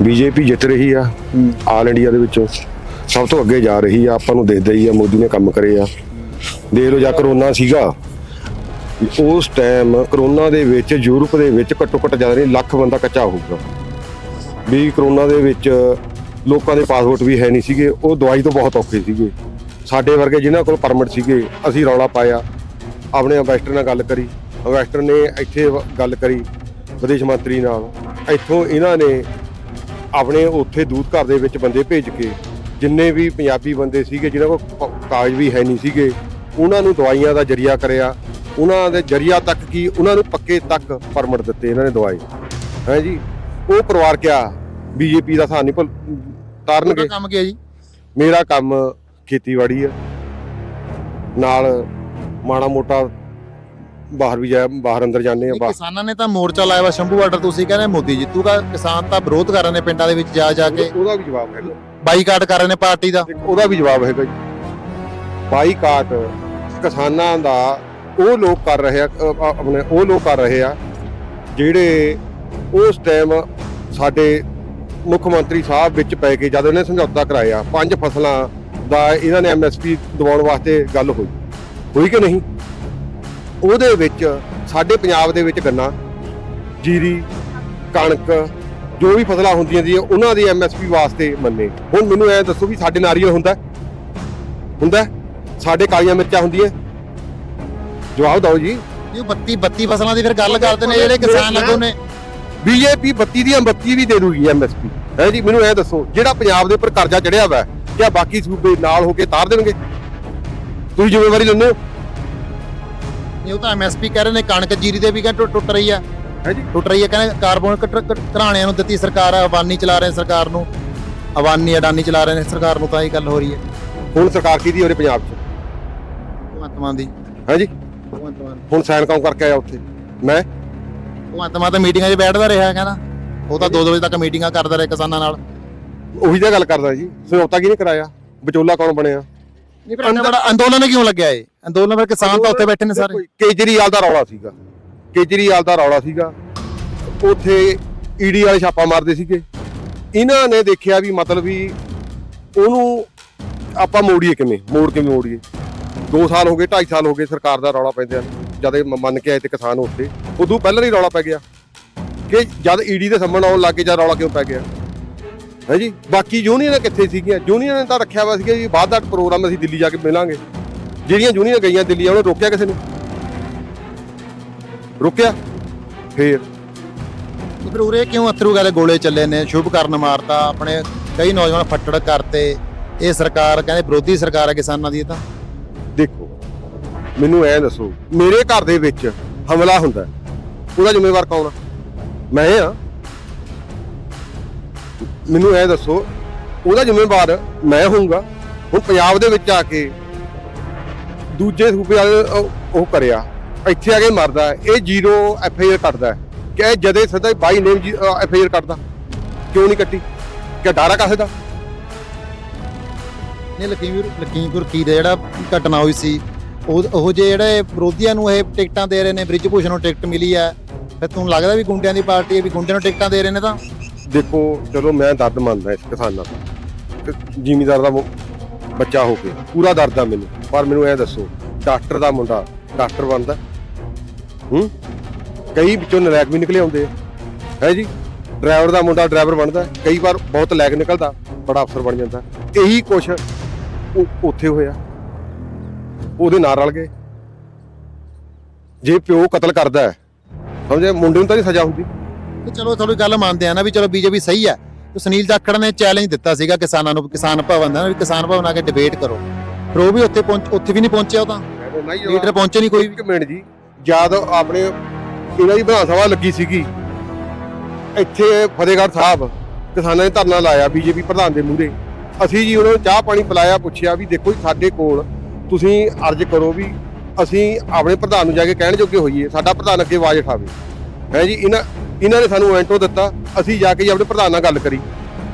S1: ਬੀਜੇਪੀ ਜਿੱਤ ਰਹੀ ਆ ਆਲ ਇੰਡੀਆ ਦੇ ਵਿੱਚੋਂ ਸਭ ਤੋਂ ਅੱਗੇ ਜਾ ਰਹੀ ਆ, ਆਪਾਂ ਨੂੰ ਦੇਖਦਾ ਹੀ ਆ, ਮੋਦੀ ਨੇ ਕੰਮ ਕਰੇ ਆ। ਦੇਖ ਲਓ ਜਾਂ, ਕਰੋਨਾ ਸੀਗਾ। ਉਸ ਟਾਈਮ ਕਰੋਨਾ ਦੇ ਵਿੱਚ, ਯੂਰਪ ਦੇ ਵਿੱਚ ਘੱਟੋ ਘੱਟ ਜ਼ਿਆਦਾ ਨਹੀਂ ਲੱਖ ਬੰਦਾ ਕੱਚਾ ਹੋਊਗਾ। ਵੀ ਕਰੋਨਾ ਦੇ ਵਿੱਚ ਲੋਕਾਂ ਦੇ ਪਾਸਪੋਰਟ ਵੀ ਹੈ ਨਹੀਂ ਸੀਗੇ, ਉਹ ਦਵਾਈ ਤੋਂ ਬਹੁਤ ਔਖੇ ਸੀਗੇ। ਸਾਡੇ ਵਰਗੇ ਜਿਨ੍ਹਾਂ ਕੋਲ ਪਰਮਿਟ ਸੀਗੇ, ਅਸੀਂ ਰੌਲਾ ਪਾਇਆ। ਆਪਣੇ ਇੰਵੈਸਟਰ ਨਾਲ ਗੱਲ ਕਰੀ। ਇੰਵੈਸਟਰ ਨੇ ਇੱਥੇ ਗੱਲ ਕਰੀ, ਵਿਦੇਸ਼ ਮੰਤਰੀ ਨਾਲ। ਇੱਥੋਂ ਇਹਨਾਂ ਨੇ ਆਪਣੇ ਉੱਥੇ ਦੂਤ ਘਰ ਦੇ ਵਿੱਚ ਬੰਦੇ ਭੇਜ ਕੇ ਜਿੰਨੇ ਵੀ ਪੰਜਾਬੀ ਬੰਦੇ ਸੀਗੇ ਜਿਨ੍ਹਾਂ ਕੋਲ ਕ- ਕਾਗਜ਼ ਵੀ ਹੈ ਨਹੀਂ ਸੀਗੇ ਉਹਨਾਂ ਨੂੰ ਦਵਾਈਆਂ ਦਾ ਜਰੀਆ ਕਰਿਆ। ਉਹਨਾਂ ਦੇ ਜਰੀਆ ਤੱਕ ਕੀ ਉਹਨਾਂ ਨੂੰ ਪੱਕੇ ਤੱਕ ਪਰਮਿਟ ਦਿੱਤੇ ਇਹਨਾਂ ਨੇ ਦਵਾਈ। ਹੈ ਜੀ? ਉਹ ਪਰਿਵਾਰ ਕਿਆ? ਬੀਜੇਪੀ ਦਾ ਸਾਨ ਨਹੀਂ ਭੁੱਲ ਤਾਰਨਗੇ।
S2: ਕੰਮ ਕੀ ਹੈ ਜੀ?
S1: ਮੇਰਾ ਕੰਮ ਖੇਤੀਬਾੜੀ ਆ। ਨਾਲ ਮਾੜਾ ਮੋਟਾ ਬਾਹਰ ਵੀ ਜਾ ਬਾਹਰ ਅੰਦਰ ਜਾਂਦੇ ਆ ਬਾਹਰ
S2: ਕਿਸਾਨਾਂ ਨੇ ਤਾਂ ਮੋਰਚਾ ਲਾਇਆ ਵਾ ਸ਼ੰਭੂ ਬਾਰਡਰ ਤੁਸੀਂ ਕਹਿੰਦੇ ਮੋਦੀ ਜਿੱਤੂਗਾ ਕਿਸਾਨ ਤਾਂ ਵਿਰੋਧ ਕਰ ਰਹੇ ਨੇ ਪਿੰਡਾਂ ਦੇ ਵਿੱਚ ਜਾ ਜਾ ਕੇ।
S1: ਉਹਦਾ ਵੀ ਜਵਾਬ ਹੈਗਾ।
S2: ਬਾਈਕਾਟ ਕਰ ਰਹੇ ਨੇ ਪਾਰਟੀ ਦਾ।
S1: ਉਹਦਾ ਵੀ ਜਵਾਬ ਹੈਗਾ ਜੀ। ਬਾਈਕਾਟ ਕਿਸਾਨਾਂ ਦਾ ਉਹ ਲੋਕ ਕਰ ਰਹੇ ਆ ਆਪਣੇ ਉਹ ਲੋਕ ਕਰ ਰਹੇ ਆ ਜਿਹੜੇ ਉਸ ਟਾਈਮ ਸਾਡੇ ਮੁੱਖ ਮੰਤਰੀ ਸਾਹਿਬ ਵਿੱਚ ਪੈ ਕੇ ਜਦ ਉਹਨੇ ਸਮਝੌਤਾ ਕਰਾਇਆ ਪੰਜ ਫਸਲਾਂ ਦਾ ਇਹਨਾਂ ਨੇ ਐਮਐਸਪੀ ਦਿਵਾਉਣ ਵਾਸਤੇ ਗੱਲ ਹੋਈ। ਹੋਈ ਕਿ ਨਹੀਂ? ਉਹਦੇ ਵਿੱਚ ਸਾਡੇ ਪੰਜਾਬ ਦੇ ਵਿੱਚ ਗੰਨਾ ਜੀਰੀ ਕਣਕ ਜੋ ਵੀ ਫਸਲਾਂ ਹੁੰਦੀਆਂ ਸੀ ਉਹਨਾਂ ਦੀ ਐਮਐਸਪੀ ਵਾਸਤੇ ਮੰਨੇ। ਹੁਣ ਮੈਨੂੰ ਐ ਦੱਸੋ ਵੀ ਸਾਡੇ ਨਾਰੀਅਲ ਹੁੰਦਾ ਹੁੰਦਾ ਸਾਡੇ ਕਾਲੀਆਂ ਮਿਰਚਾਂ ਹੁੰਦੀਆਂ ਜਵਾਬ ਦਿਓ ਜੀ।
S2: ਇਹ 32 32 ਫਸਲਾਂ ਦੀ ਫਿਰ ਗੱਲ ਕਰਦੇ ਨੇ ਜਿਹੜੇ ਕਿਸਾਨ ਆਗੂ ਨੇ।
S1: ਬੀਜੇਪੀ 32 ਦੀਆਂ 32 ਵੀ ਦੇ ਦੂਗੀ ਐਮਐਸਪੀ ਹੈ ਜੀ ਮੈਨੂੰ ਐ ਦੱਸੋ ਜਿਹੜਾ ਪੰਜਾਬ ਦੇ ਉੱਪਰ ਕਰਜ਼ਾ ਚੜਿਆ ਵਾ ਕਿਆ ਬਾਕੀ ਸੂਬੇ ਨਾਲ ਹੋ ਕੇ ਤਾਰ ਦੇਣਗੇ? ਤੁਸੀਂ ਜ਼ਿੰਮੇਵਾਰੀ ਲੈਂਦੇ ਹੋ?
S2: ਇਹ ਉਹ ਤਾਂ ਐਮਐਸਪੀ ਕਹਿ ਰਹੇ ਨੇ ਕਣਕ ਜੀਰੀ ਦੇ ਵੀ ਕਹਿੰਦੇ ਟੁੱਟ- ਰਹੀ ਆ।
S1: ਹੈ ਜੀ
S2: ਟੁੱਟ ਰਹੀ ਹੈ ਕਹਿੰਦੇ ਕਾਰਬਨ ਘਰਾਣਿਆਂ ਨੂੰ ਦਿੱਤੀ ਸਰਕਾਰ ਆ ਅਵਾਨੀ ਚਲਾ ਰਹੇ ਸਰਕਾਰ ਨੂੰ। ਅਵਾਨੀ ਅਡਾਨੀ ਚਲਾ ਰਹੇ ਨੇ ਸਰਕਾਰ ਨੂੰ ਤਾਂ ਇਹ ਗੱਲ ਹੋ ਰਹੀ ਹੈ।
S1: ਹੁਣ ਸਰਕਾਰ ਕਿਹਦੀ ਹੋਰੇ ਪੰਜਾਬ 'ਚ?
S2: ਭਗਵੰਤ ਮਾਨ ਦੀ।
S1: ਹੈ ਜੀ
S2: ਭਗਵੰਤ ਮਾਨ
S1: ਹੁਣ ਸਾਈਨ ਕੰਮ ਕਰਕੇ ਆਇਆ ਉੱਥੇ? ਮੈਂ?
S2: ਭਗਵੰਤ ਮਾਨ ਤਾਂ ਮੀਟਿੰਗਾਂ 'ਚ ਬੈਠਦਾ ਰਿਹਾ ਕਹਿੰਦਾ ਉਹ ਤਾਂ 2 ਵਜੇ ਤੱਕ ਮੀਟਿੰਗਾਂ ਕਰਦਾ ਰਿਹਾ ਕਿਸਾਨਾਂ ਨਾਲ।
S1: ਉਹੀ ਤਾਂ ਗੱਲ ਕਰਦਾ ਜੀ। ਸਮਝੌਤਾ ਕਿਹਨੇ ਕਰਾਇਆ। ਵਿਚੋਲਾ ਕੌਣ ਬਣਿਆ?
S2: ਨਹੀਂ ਅੰਦੋਲਨ ਕਿਉਂ ਲੱਗਿਆ ਇਹ? ਅੰਦੋਲਨ ਫਿਰ ਕਿਸਾਨ ਤਾਂ ਉੱਥੇ ਬੈਠੇ ਨੇ ਸਾਰੇ।
S1: ਕੇਜਰੀਵਾਲ ਦਾ ਰੌਲਾ ਸੀਗਾ। ਕੇਜਰੀਵਾਲ ਦਾ ਰੌਲਾ ਸੀਗਾ। ਉੱਥੇ ਈਡੀ ਵਾਲੇ ਛਾਪਾ ਮਾਰਦੇ ਸੀਗੇ। ਇਹਨਾਂ ਨੇ ਦੇਖਿਆ ਵੀ ਮਤਲਬ ਵੀ ਉਹਨੂੰ ਆਪਾਂ ਮੋੜੀਏ ਕਿਵੇਂ? ਮੋੜ ਕਿਵੇਂ ਮੋੜੀਏ? 2 ਸਾਲ ਹੋ ਗਏ 2.5 ਸਾਲ ਹੋ ਗਏ ਸਰਕਾਰ ਦਾ ਰੌਲਾ ਪੈਂਦਿਆਂ ਜਦ ਇਹ ਮੰਨ ਕੇ ਆਏ ਤੇ ਕਿਸਾਨ ਉੱਥੇ। ਉਦੋਂ ਪਹਿਲਾਂ ਹੀ ਰੌਲਾ ਪੈ ਗਿਆ। ਕਿ ਜਦ ਈਡੀ ਦੇ ਸੰਮਣ ਆਉਣ ਲੱਗੇ ਜਦ ਰੌਲਾ ਕਿਉਂ ਪੈ ਗਿਆ? ਹੈ ਜੀ ਬਾਕੀ ਯੂਨੀਅਨਾਂ ਕਿੱਥੇ ਸੀਗੀਆਂ? ਯੂਨੀਅਨ ਨੇ ਤਾਂ ਰੱਖਿਆ ਵਾ ਸੀਗਾ ਜੀ ਬਾਅਦ ਦਾ ਪ੍ਰੋਗਰਾਮ ਅਸੀਂ ਦਿੱਲੀ ਜਾ ਕੇ ਮਿਲਾਂਗੇ। ਜਿਹੜੀਆਂ ਯੂਨੀਅਨ ਗਈਆਂ ਦਿੱਲੀ ਉਹਨੇ ਰੋਕਿਆ ਕਿਸੇ ਨੇ? ਰੁਕਿਆ? ਫੇਰ?
S2: ਫਿਰ ਉਰੇ ਕਿਉਂ ਅਥਰੂ ਗਾਲੇ ਗੋਲੇ ਚੱਲੇ ਨੇ? ਸ਼ੁਭ ਕਰਨ ਮਾਰਤਾ ਆਪਣੇ ਕਈ ਨੌਜਵਾਨ ਫੱਟੜ ਕਰਤੇ। ਇਹ ਸਰਕਾਰ ਕਹਿੰਦੇ ਵਿਰੋਧੀ ਸਰਕਾਰ ਹੈ ਕਿਸਾਨਾਂ ਦੀ ਇਹ ਤਾਂ।
S1: ਦੇਖੋ ਮੈਨੂੰ ਐ ਦੱਸੋ ਮੇਰੇ ਘਰ ਦੇ ਵਿੱਚ ਹਮਲਾ ਹੁੰਦਾ ਉਹਦਾ ਜ਼ਿੰਮੇਵਾਰ ਕੌਣ ਆ? ਮੈਂ ਆ ਮੈਨੂੰ ਇਹ ਦੱਸੋ, ਉਹਦਾ ਜ਼ਿੰਮੇਵਾਰ ਮੈਂ ਹੋਊਗਾ? ਹੁਣ ਪੰਜਾਬ ਦੇ ਵਿੱਚ ਆ ਕੇ ਦੂਜੇ ਸੂਬੇ ਵਾਲੇ ਉਹ- ਕਰਿਆ, ਇੱਥੇ ਆ ਕੇ ਮਰਦਾ ਇਹ ਜ਼ੀਰੋ ਐਫ ਆਈ ਆਰ ਕੱਟਦਾ ਕਿ ਇਹ ਜਦੇ ਸਦਾ ਬਾਈ ਨੇਮ ਐਫ ਆਈ ਆਰ ਕੱਟਦਾ। ਕਿਉਂ ਨਹੀਂ ਕੱਟੀ? ਕਿ ਡਾਰਾ ਕਾਸੇ ਦਾ?
S2: ਨੇ ਲਖੀਮਪੁਰ ਲਖੀਮਪੁਰ ਕੀ ਦਾ ਜਿਹੜਾ ਘਟਨਾ ਹੋਈ ਸੀ, ਉਹ ਉਹ ਜੇ ਜਿਹੜੇ ਵਿਰੋਧੀਆਂ ਨੂੰ ਇਹ ਟਿਕਟਾਂ ਦੇ ਰਹੇ ਨੇ, ਬ੍ਰਿਜ ਭੂਸ਼ਣ ਨੂੰ ਟਿਕਟ ਮਿਲੀ ਹੈ, ਫਿਰ ਤੁਹਾਨੂੰ ਲੱਗਦਾ ਵੀ ਗੁੰਡਿਆਂ ਦੀ ਪਾਰਟੀ ਹੈ, ਵੀ ਗੁੰਡਿਆਂ ਨੂੰ ਟਿਕਟਾਂ ਦੇ ਰਹੇ ਨੇ ਤਾਂ?
S1: ਦੇਖੋ, ਚਲੋ ਮੈਂ ਦਰਦ ਮੰਨਦਾ ਇਸ ਕਿਸਾਨਾਂ ਦਾ ਜ਼ਿਮੀਦਾਰ ਦਾ ਬੱਚਾ ਹੋ ਕੇ, ਪੂਰਾ ਦਰਦ ਆ ਮੈਨੂੰ। ਪਰ ਮੈਨੂੰ ਇਹ ਦੱਸੋ, ਡਾਕਟਰ ਦਾ ਮੁੰਡਾ, ਡਾਕਟਰ ਬਣਦਾ? ਹੂੰ? ਕਈ ਵਿੱਚੋਂ ਨਲਾਇਕ ਵੀ ਨਿਕਲੇ ਆਉਂਦੇ ਹੈ ਜੀ? ਡਰਾਈਵਰ ਦਾ ਮੁੰਡਾ ਡਰਾਈਵਰ ਬਣਦਾ, ਕਈ ਵਾਰ ਬਹੁਤ ਲਾਇਕ ਨਿਕਲਦਾ, ਬੜਾ ਅਫਸਰ ਬਣ ਜਾਂਦਾ। ਇਹੀ ਕੁਛ ਉੱਥੇ ਹੋਇਆ। ਉਹਦੇ ਨਾਲ ਰਲ ਗਏ। ਜੇ ਪਿਓ ਕਤਲ ਕਰਦਾ ਹੈ ਸਮਝੇ ਮੁੰਡੇ ਨੂੰ ਤਾਂ ਨਹੀਂ ਸਜ਼ਾ ਹੁੰਦੀ।
S2: ਤੇ ਚਲੋ ਥੋੜੀ ਗੱਲ ਮੰਨਦੇ ਆ ਨਾ ਵੀ ਚਲੋ ਬੀਜੇਪੀ ਸਹੀ ਹੈ ਤੇ ਸੁਨੀਲ ਜਾਖੜ ਨੇ ਚੈਲੰਜ ਦਿੱਤਾ ਸੀਗਾ ਕਿਸਾਨਾਂ ਨੂੰ, ਕਿਸਾਨ ਭਵਨ ਦਾ, ਵੀ ਕਿਸਾਨ ਭਵਨ ਆ ਕੇ ਡਿਬੇਟ ਕਰੋ। ਪਰ ਉਹ ਵੀ ਉੱਥੇ ਪਹੁੰਚ, ਉੱਥੇ ਵੀ ਨਹੀਂ ਪਹੁੰਚਿਆ ਉਹ ਤਾਂ। ਲੀਡਰ ਪਹੁੰਚੇ ਨਹੀਂ ਕੋਈ
S1: ਇੱਕ ਮਿੰਟ ਜੀ, ਜਦ ਆਪਣੇ ਇਹਨਾਂ ਦੀ ਵਿਧਾਨ ਸਭਾ ਲੱਗੀ ਸੀਗੀ, ਇੱਥੇ ਫਤਿਹਗੜ੍ਹ ਸਾਹਿਬ ਕਿਸਾਨਾਂ ਨੇ ਧਰਨਾ ਲਾਇਆ ਬੀਜੇਪੀ ਪ੍ਰਧਾਨ ਦੇ ਮੂਹਰੇ। ਅਸੀਂ ਜੀ ਉਹਨਾਂ ਨੂੰ ਚਾਹ ਪਾਣੀ ਪਿਲਾਇਆ, ਪੁੱਛਿਆ ਵੀ ਦੇਖੋ ਜੀ ਸਾਡੇ ਕੋਲ ਤੁਸੀਂ ਅਰਜ਼ ਕਰੋ ਵੀ ਅਸੀਂ ਆਪਣੇ ਪ੍ਰਧਾਨ ਨੂੰ ਜਾ ਕੇ ਕਹਿਣ ਜੋਗੇ ਹੋਈਏ, ਸਾਡਾ ਪ੍ਰਧਾਨ ਅੱਗੇ ਆਵਾਜ਼ ਉਠਾਵੇ। ਹੈ ਜੀ, ਇਹਨਾਂ ਇਹਨਾਂ ਨੇ ਸਾਨੂੰ ਐਂਟੋ ਦਿੱਤਾ ਅਸੀਂ ਜਾ ਕੇ ਜੀ ਆਪਣੇ ਪ੍ਰਧਾਨ ਨਾਲ ਗੱਲ ਕਰੀ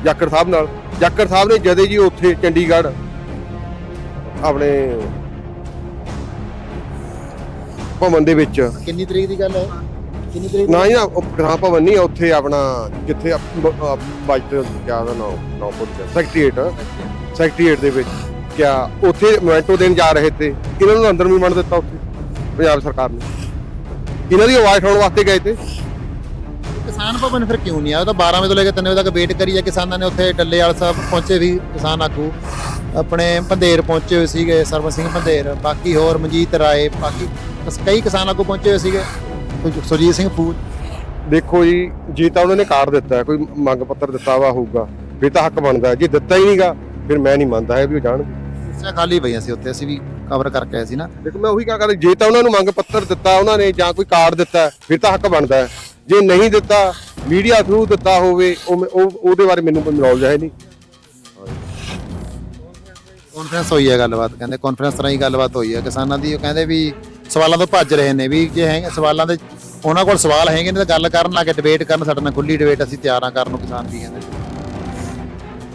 S1: ਜਾਖੜ ਸਾਹਿਬ ਨਾਲ। ਜਾਖੜ ਸਾਹਿਬ ਨੇ ਜਦੇ ਜੀ ਉੱਥੇ ਚੰਡੀਗੜ੍ਹ ਆਪਣੇ ਭਵਨ ਦੇ ਵਿੱਚ।
S2: ਕਿੰਨੀ ਤਰੀਕ ਦੀ ਗੱਲ ਹੈ? ਕਿੰਨੀ ਤਰੀਕ
S1: ਨਾ ਹੀ? ਨਾ ਉਹ ਗ੍ਰਾਮ ਭਵਨ ਨਹੀਂ ਉੱਥੇ ਆਪਣਾ ਜਿੱਥੇ ਬਾਜਟ ਕਿਆ ਦਾ ਨਾਮ ਨਾਮ ਗਿਆ ਸੈਕਟਰੀਏਟ ਸੈਕਟਰੀਏਟ ਦੇ ਵਿੱਚ ਕਿਆ ਉੱਥੇ ਮੋਮੈਂਟੋ ਦੇਣ ਜਾ ਰਹੇ ਤੇ ਇਹਨਾਂ ਨੂੰ ਅੰਦਰ ਵੀ ਮੰਨ ਦਿੱਤਾ ਉੱਥੇ ਪੰਜਾਬ ਸਰਕਾਰ ਨੇ। ਇਹਨਾਂ ਦੀ ਆਵਾਜ਼ ਉਠਾਉਣ ਵਾਸਤੇ ਗਏ ਤੇ।
S2: ਕਿਸਾਨ ਭਵਨ ਫਿਰ ਕਿਉਂ ਨਹੀਂ ਆਇਆ ਉਹ ਤਾਂ 12 ਵਜੇ ਤੋਂ ਲੈ ਕੇ 3 ਵਜੇ ਤੱਕ ਵੇਟ ਕਰੀ ਹੈ ਕਿਸਾਨਾਂ ਨੇ। ਉੱਥੇ ਡੱਲੇ ਵਾਲ ਸਾਹਿਬ ਪਹੁੰਚੇ ਵੀ ਕਿਸਾਨ ਆਗੂ। ਆਪਣੇ ਪੰਧੇਰ ਪਹੁੰਚੇ ਹੋਏ ਸੀਗੇ ਸਰਵਨ ਸਿੰਘ ਪੰਧੇਰ। ਬਾਕੀ ਹੋਰ ਮਨਜੀਤ ਰਾਏ ਬਾਕੀ ਕਈ ਕਿਸਾਨ ਆਗੂ ਪਹੁੰਚੇ ਹੋਏ ਸੀਗੇ। ਸੁਰਜੀਤ ਸਿੰਘ ਫੂਲ।
S1: ਦੇਖੋ ਜੀ ਜੇ ਤਾਂ ਉਹਨਾਂ ਨੇ ਕਾਰਡ ਦਿੱਤਾ ਕੋਈ ਮੰਗ ਪੱਤਰ ਦਿੱਤਾ ਵਾ ਹੋਊਗਾ ਫਿਰ ਤਾਂ ਹੱਕ ਬਣਦਾ। ਜੇ ਦਿੱਤਾ ਹੀ ਨਹੀਂਗਾ ਫਿਰ ਮੈਂ ਨਹੀਂ ਮੰਨਦਾ ਹੈ ਵੀ ਉਹ ਜਾਣਗੇ।
S2: ਕੁਰਸੀਆਂ ਖਾਲੀ ਪਈਆਂ ਸੀ ਉੱਥੇ ਅਸੀਂ ਵੀ ਕਵਰ ਕਰਕੇ ਆਏ ਸੀ ਨਾ।
S1: ਦੇਖੋ ਮੈਂ ਉਹੀ ਕਹਾਂ ਕਰ ਜੇ ਤਾਂ ਉਹਨਾਂ ਨੂੰ ਮੰਗ ਪੱਤਰ ਦਿੱਤਾ ਉਹਨਾਂ ਨੇ ਜਾਂ ਕੋਈ ਕਾਰਡ ਦਿੱਤਾ ਫਿਰ ਤਾਂ ਹੱਕ ਬਣਦਾ ਹੈ। ਜੇ ਨਹੀਂ ਦਿੱਤਾ ਮੀਡੀਆ ਥਰੂ ਦਿੱਤਾ ਹੋਵੇ ਉਹ ਉਹ ਉਹਦੇ ਬਾਰੇ ਮੈਨੂੰ ਕੋਈ ਨੌਲੇਜ ਹੈ ਨਹੀਂ।
S2: ਕਾਨਫਰੰਸ ਹੋਈ ਹੈ ਗੱਲਬਾਤ ਕਹਿੰਦੇ ਕਾਨਫਰੰਸ ਰਾਹੀਂ ਗੱਲਬਾਤ ਹੋਈ ਹੈ। ਕਿਸਾਨਾਂ ਦੀ ਉਹ ਕਹਿੰਦੇ ਵੀ ਸਵਾਲਾਂ ਤੋਂ ਭੱਜ ਰਹੇ ਨੇ ਵੀ ਜੇ ਹੈ ਸਵਾਲਾਂ ਦੇ ਉਹਨਾਂ ਕੋਲ ਸਵਾਲ ਹੈਗੇ ਨੇ ਤਾਂ ਗੱਲ ਕਰਨ ਲਾ ਕੇ ਡਿਬੇਟ ਕਰਨ ਸਾਡੇ ਨਾਲ ਖੁੱਲੀ ਡਿਬੇਟ ਅਸੀਂ ਤਿਆਰ ਹਾਂ ਕਰਨ ਨੂੰ ਕਿਸਾਨ ਵੀ ਕਹਿੰਦੇ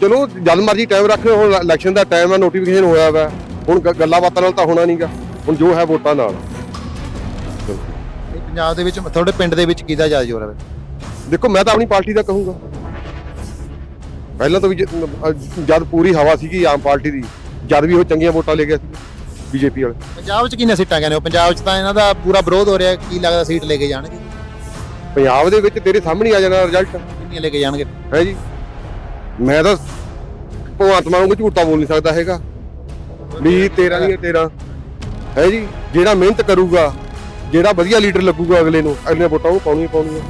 S1: ਚਲੋ ਜਦ ਮਰਜ਼ੀ ਟਾਈਮ ਰੱਖ ਲਿਓ ਹੁਣ ਇਲੈਕਸ਼ਨ ਦਾ ਟਾਈਮ ਹੈ ਨੋਟੀਫਿਕੇਸ਼ਨ ਹੋਇਆ ਵਾ। ਹੁਣ ਗ- ਗੱਲਾਂ ਬਾਤਾਂ ਨਾਲ ਤਾਂ ਹੋਣਾ ਨਹੀਂਗਾ ਹੁਣ ਜੋ ਹੈ ਵੋਟਾਂ ਨਾਲ।
S2: ਪੰਜਾਬ ਦੇ ਵਿੱਚ ਤੁਹਾਡੇ ਪਿੰਡ ਦੇ ਵਿੱਚ ਕਿਹਦਾ ਜ਼ਿਆਦਾ ਜ਼ੋਰ ਹੈ?
S1: ਦੇਖੋ ਮੈਂ ਤਾਂ ਆਪਣੀ ਪਾਰਟੀ ਦਾ ਕਹੂੰਗਾ। ਪਹਿਲਾਂ ਤਾਂ ਵੀ ਜ- ਅਹ ਜਦ ਪੂਰੀ ਹਵਾ ਸੀਗੀ ਆਮ ਪਾਰਟੀ ਦੀ ਜਦ ਵੀ ਉਹ ਚੰਗੀਆਂ ਵੋਟਾਂ ਲੈ ਗਿਆ ਸੀ ਬੀਜੇਪੀ ਵਾਲੇ।
S2: ਪੰਜਾਬ 'ਚ ਕਿੰਨੇ ਸੀਟਾਂ ਕਹਿੰਦੇ ਹੋ? ਪੰਜਾਬ 'ਚ ਤਾਂ ਇਹਨਾਂ ਦਾ ਪੂਰਾ ਵਿਰੋਧ ਹੋ ਰਿਹਾ ਕੀ ਲੱਗਦਾ ਸੀਟ ਲੈ ਕੇ ਜਾਣਗੇ?
S1: ਪੰਜਾਬ ਦੇ ਵਿੱਚ ਤੇਰੇ ਸਾਹਮਣੇ ਆ ਜਾਣਾ ਰਿਜ਼ਲਟ
S2: ਕਿੰਨੀਆਂ ਲੈ ਕੇ ਜਾਣਗੇ?
S1: ਹੈ ਜੀ। ਮੈਂ ਤਾਂ ਭਗਵੰਤ ਮਾਨ ਨੂੰ ਝੂਠ ਬੋਲ ਨਹੀਂ ਸਕਦਾ ਹੈਗਾ। ਵੀ ਤੇਰਾ ਨਹੀਂ ਤੇਰਾ। ਹੈ ਜੀ ਜਿਹੜਾ ਮਿਹਨਤ ਕਰੂਗਾ ਜਿਹੜਾ ਵਧੀਆ ਲੀਡਰ ਲੱਗੂਗਾ ਅਗਲੇ ਨੂੰ ਅਗਲੇ ਵੋਟਾਂ ਉਹ ਪਾਉਣੀਆਂ ਪਾਉਣੀਆਂ।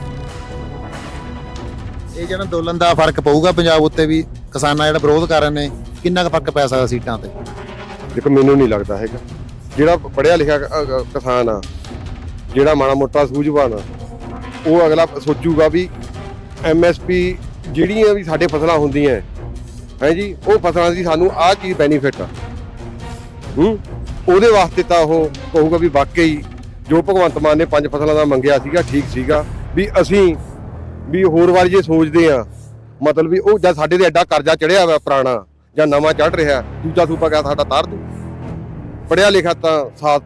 S2: ਇਹ ਜਿਹੜਾ ਅੰਦੋਲਨ ਦਾ ਫ਼ਰਕ ਪਊਗਾ ਪੰਜਾਬ ਉੱਤੇ ਵੀ ਕਿਸਾਨਾਂ ਜਿਹੜਾ ਵਿਰੋਧ ਕਰ ਰਹੇ ਨੇ ਕਿੰਨਾ ਕੁ ਫ਼ਰਕ ਪੈ ਸਕਦਾ ਸੀਟਾਂ ਤੇ?
S1: ਦੇਖੋ ਮੈਨੂੰ ਨਹੀਂ ਲੱਗਦਾ ਹੈਗਾ। ਜਿਹੜਾ ਪੜਿਆ ਲਿਖਿਆ ਕਿਸਾਨ ਆ ਜਿਹੜਾ ਮਾੜਾ ਮੋਟਾ ਸੂਝਵਾਨ ਆ ਉਹ ਅਗਲਾ ਸੋਚੂਗਾ ਵੀ ਐਮਐਸਪੀ ਜਿਹੜੀਆਂ ਵੀ ਸਾਡੇ ਫਸਲਾਂ ਹੁੰਦੀਆਂ ਹੈ ਜੀ ਉਹ ਫਸਲਾਂ ਦੀ ਸਾਨੂੰ ਆਹ ਚੀਜ਼ ਬੈਨੀਫਿਟ ਆ। ਹੂੰ ਉਹਦੇ ਵਾਸਤੇ ਤਾਂ ਉਹ ਕਹੂਗਾ ਵੀ ਵਾਕਈ ਜੋ ਭਗਵੰਤ ਮਾਨ ਨੇ ਪੰਜ ਫਸਲਾਂ ਦਾ ਮੰਗਿਆ ਸੀਗਾ ਠੀਕ ਸੀਗਾ। ਵੀ ਅਸੀਂ ਵੀ ਹੋਰ ਵਾਰ ਜੇ ਸੋਚਦੇ ਆ ਮਤਲਬ ਵੀ ਉਹ ਜਦ ਸਾਡੇ ਤੇ ਐਡਾ ਕਰਜ਼ਾ ਚੜਿਆ ਹੋਇਆ ਪੁਰਾਣਾ ਜਾਂ ਨਵਾਂ ਚੜ ਰਿਹਾ ਦੂਜਾ ਸੂਪਾ ਗਿਆ ਸਾਡਾ ਤਾਰ ਦੂ? ਪੜਿਆ ਲਿਖਿਆ ਤਾਂ ਸਾਥ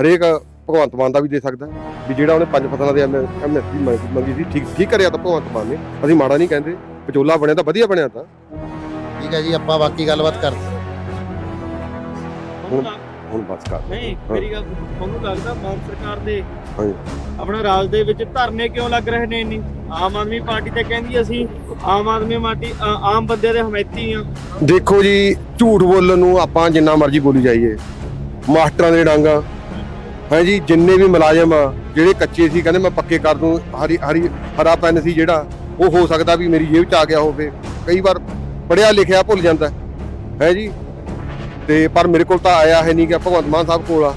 S1: ਹਰੇਕ ਭਗਵੰਤ ਮਾਨ ਦਾ ਵੀ ਦੇ ਸਕਦਾ। ਵੀ ਜਿਹੜਾ ਉਹਨੇ ਪੰਜ ਫਸਲਾਂ ਦੇ ਐਮਐਸਪੀ ਮੰਗੀ ਸੀ ਠੀਕ ਠੀਕ ਕਰਿਆ ਤਾਂ ਭਗਵੰਤ ਮਾਨ ਨੇ। ਅਸੀਂ ਮਾੜਾ ਨਹੀਂ ਕਹਿੰਦੇ ਵਿਚੋਲਾ ਬਣਿਆ ਤਾਂ ਵਧੀਆ ਬਣਿਆ ਤਾਂ।
S2: ਠੀਕ ਹੈ ਜੀ ਆਪਾਂ ਬਾਕੀ ਗੱਲਬਾਤ ਕਰਦੇ
S1: ਹੁਣ ਹੁਣ ਬਸ ਕਰ
S10: ਨਹੀਂ ਮੇਰੀ ਗੱਲ ਤੁਹਾਨੂੰ ਲੱਗਦਾ ਮਾਨ ਸਰਕਾਰ ਦੇ
S1: ਹਾਂਜੀ।
S10: ਆਪਣਾ ਰਾਜ ਦੇ ਵਿੱਚ ਧਰਨੇ ਕਿਉਂ ਲੱਗ ਰਹੇ ਨੇ ਇੰਨੀ? ਆਮ ਆਦਮੀ ਪਾਰਟੀ ਤੇ ਕਹਿੰਦੀ ਅਸੀਂ ਆਮ ਆਦਮੀ ਪਾਰਟੀ ਆਮ ਬੰਦੇ ਦੇ ਹਮਾਇਤੀ ਆ।
S1: ਦੇਖੋ ਜੀ ਝੂਠ ਬੋਲਣ ਨੂੰ ਆਪਾਂ ਜਿੰਨਾ ਮਰਜ਼ੀ ਬੋਲੀ ਜਾਈਏ। ਮਾਸਟਰਾਂ ਦੇ ਡਾਂਗਾ ਹੈ ਜੀ ਜਿੰਨੇ ਵੀ ਮੁਲਾਜ਼ਮ ਆ ਜਿਹੜੇ ਕੱਚੇ ਸੀ ਕਹਿੰਦੇ ਮੈਂ ਪੱਕੇ ਕਰ ਦੂੰ ਹਰੀ ਹਰੀ ਹਰਾ ਪੈਨ ਸੀ ਜਿਹੜਾ ਉਹ ਹੋ ਸਕਦਾ ਵੀ ਮੇਰੀ ਜੇਬ ਚ ਆ ਗਿਆ ਹੋਵੇ। ਕਈ ਵਾਰ ਪੜਿਆ ਲਿਖਿਆ ਭੁੱਲ ਜਾਂਦਾ ਹੈ ਜੀ। ਤੇ ਪਰ ਮੇਰੇ ਕੋਲ ਤਾਂ ਆਇਆ ਹੈ ਨਹੀਂ ਕਿ ਭਗਵੰਤ ਮਾਨ ਸਾਹਿਬ ਕੋਲ ਆ।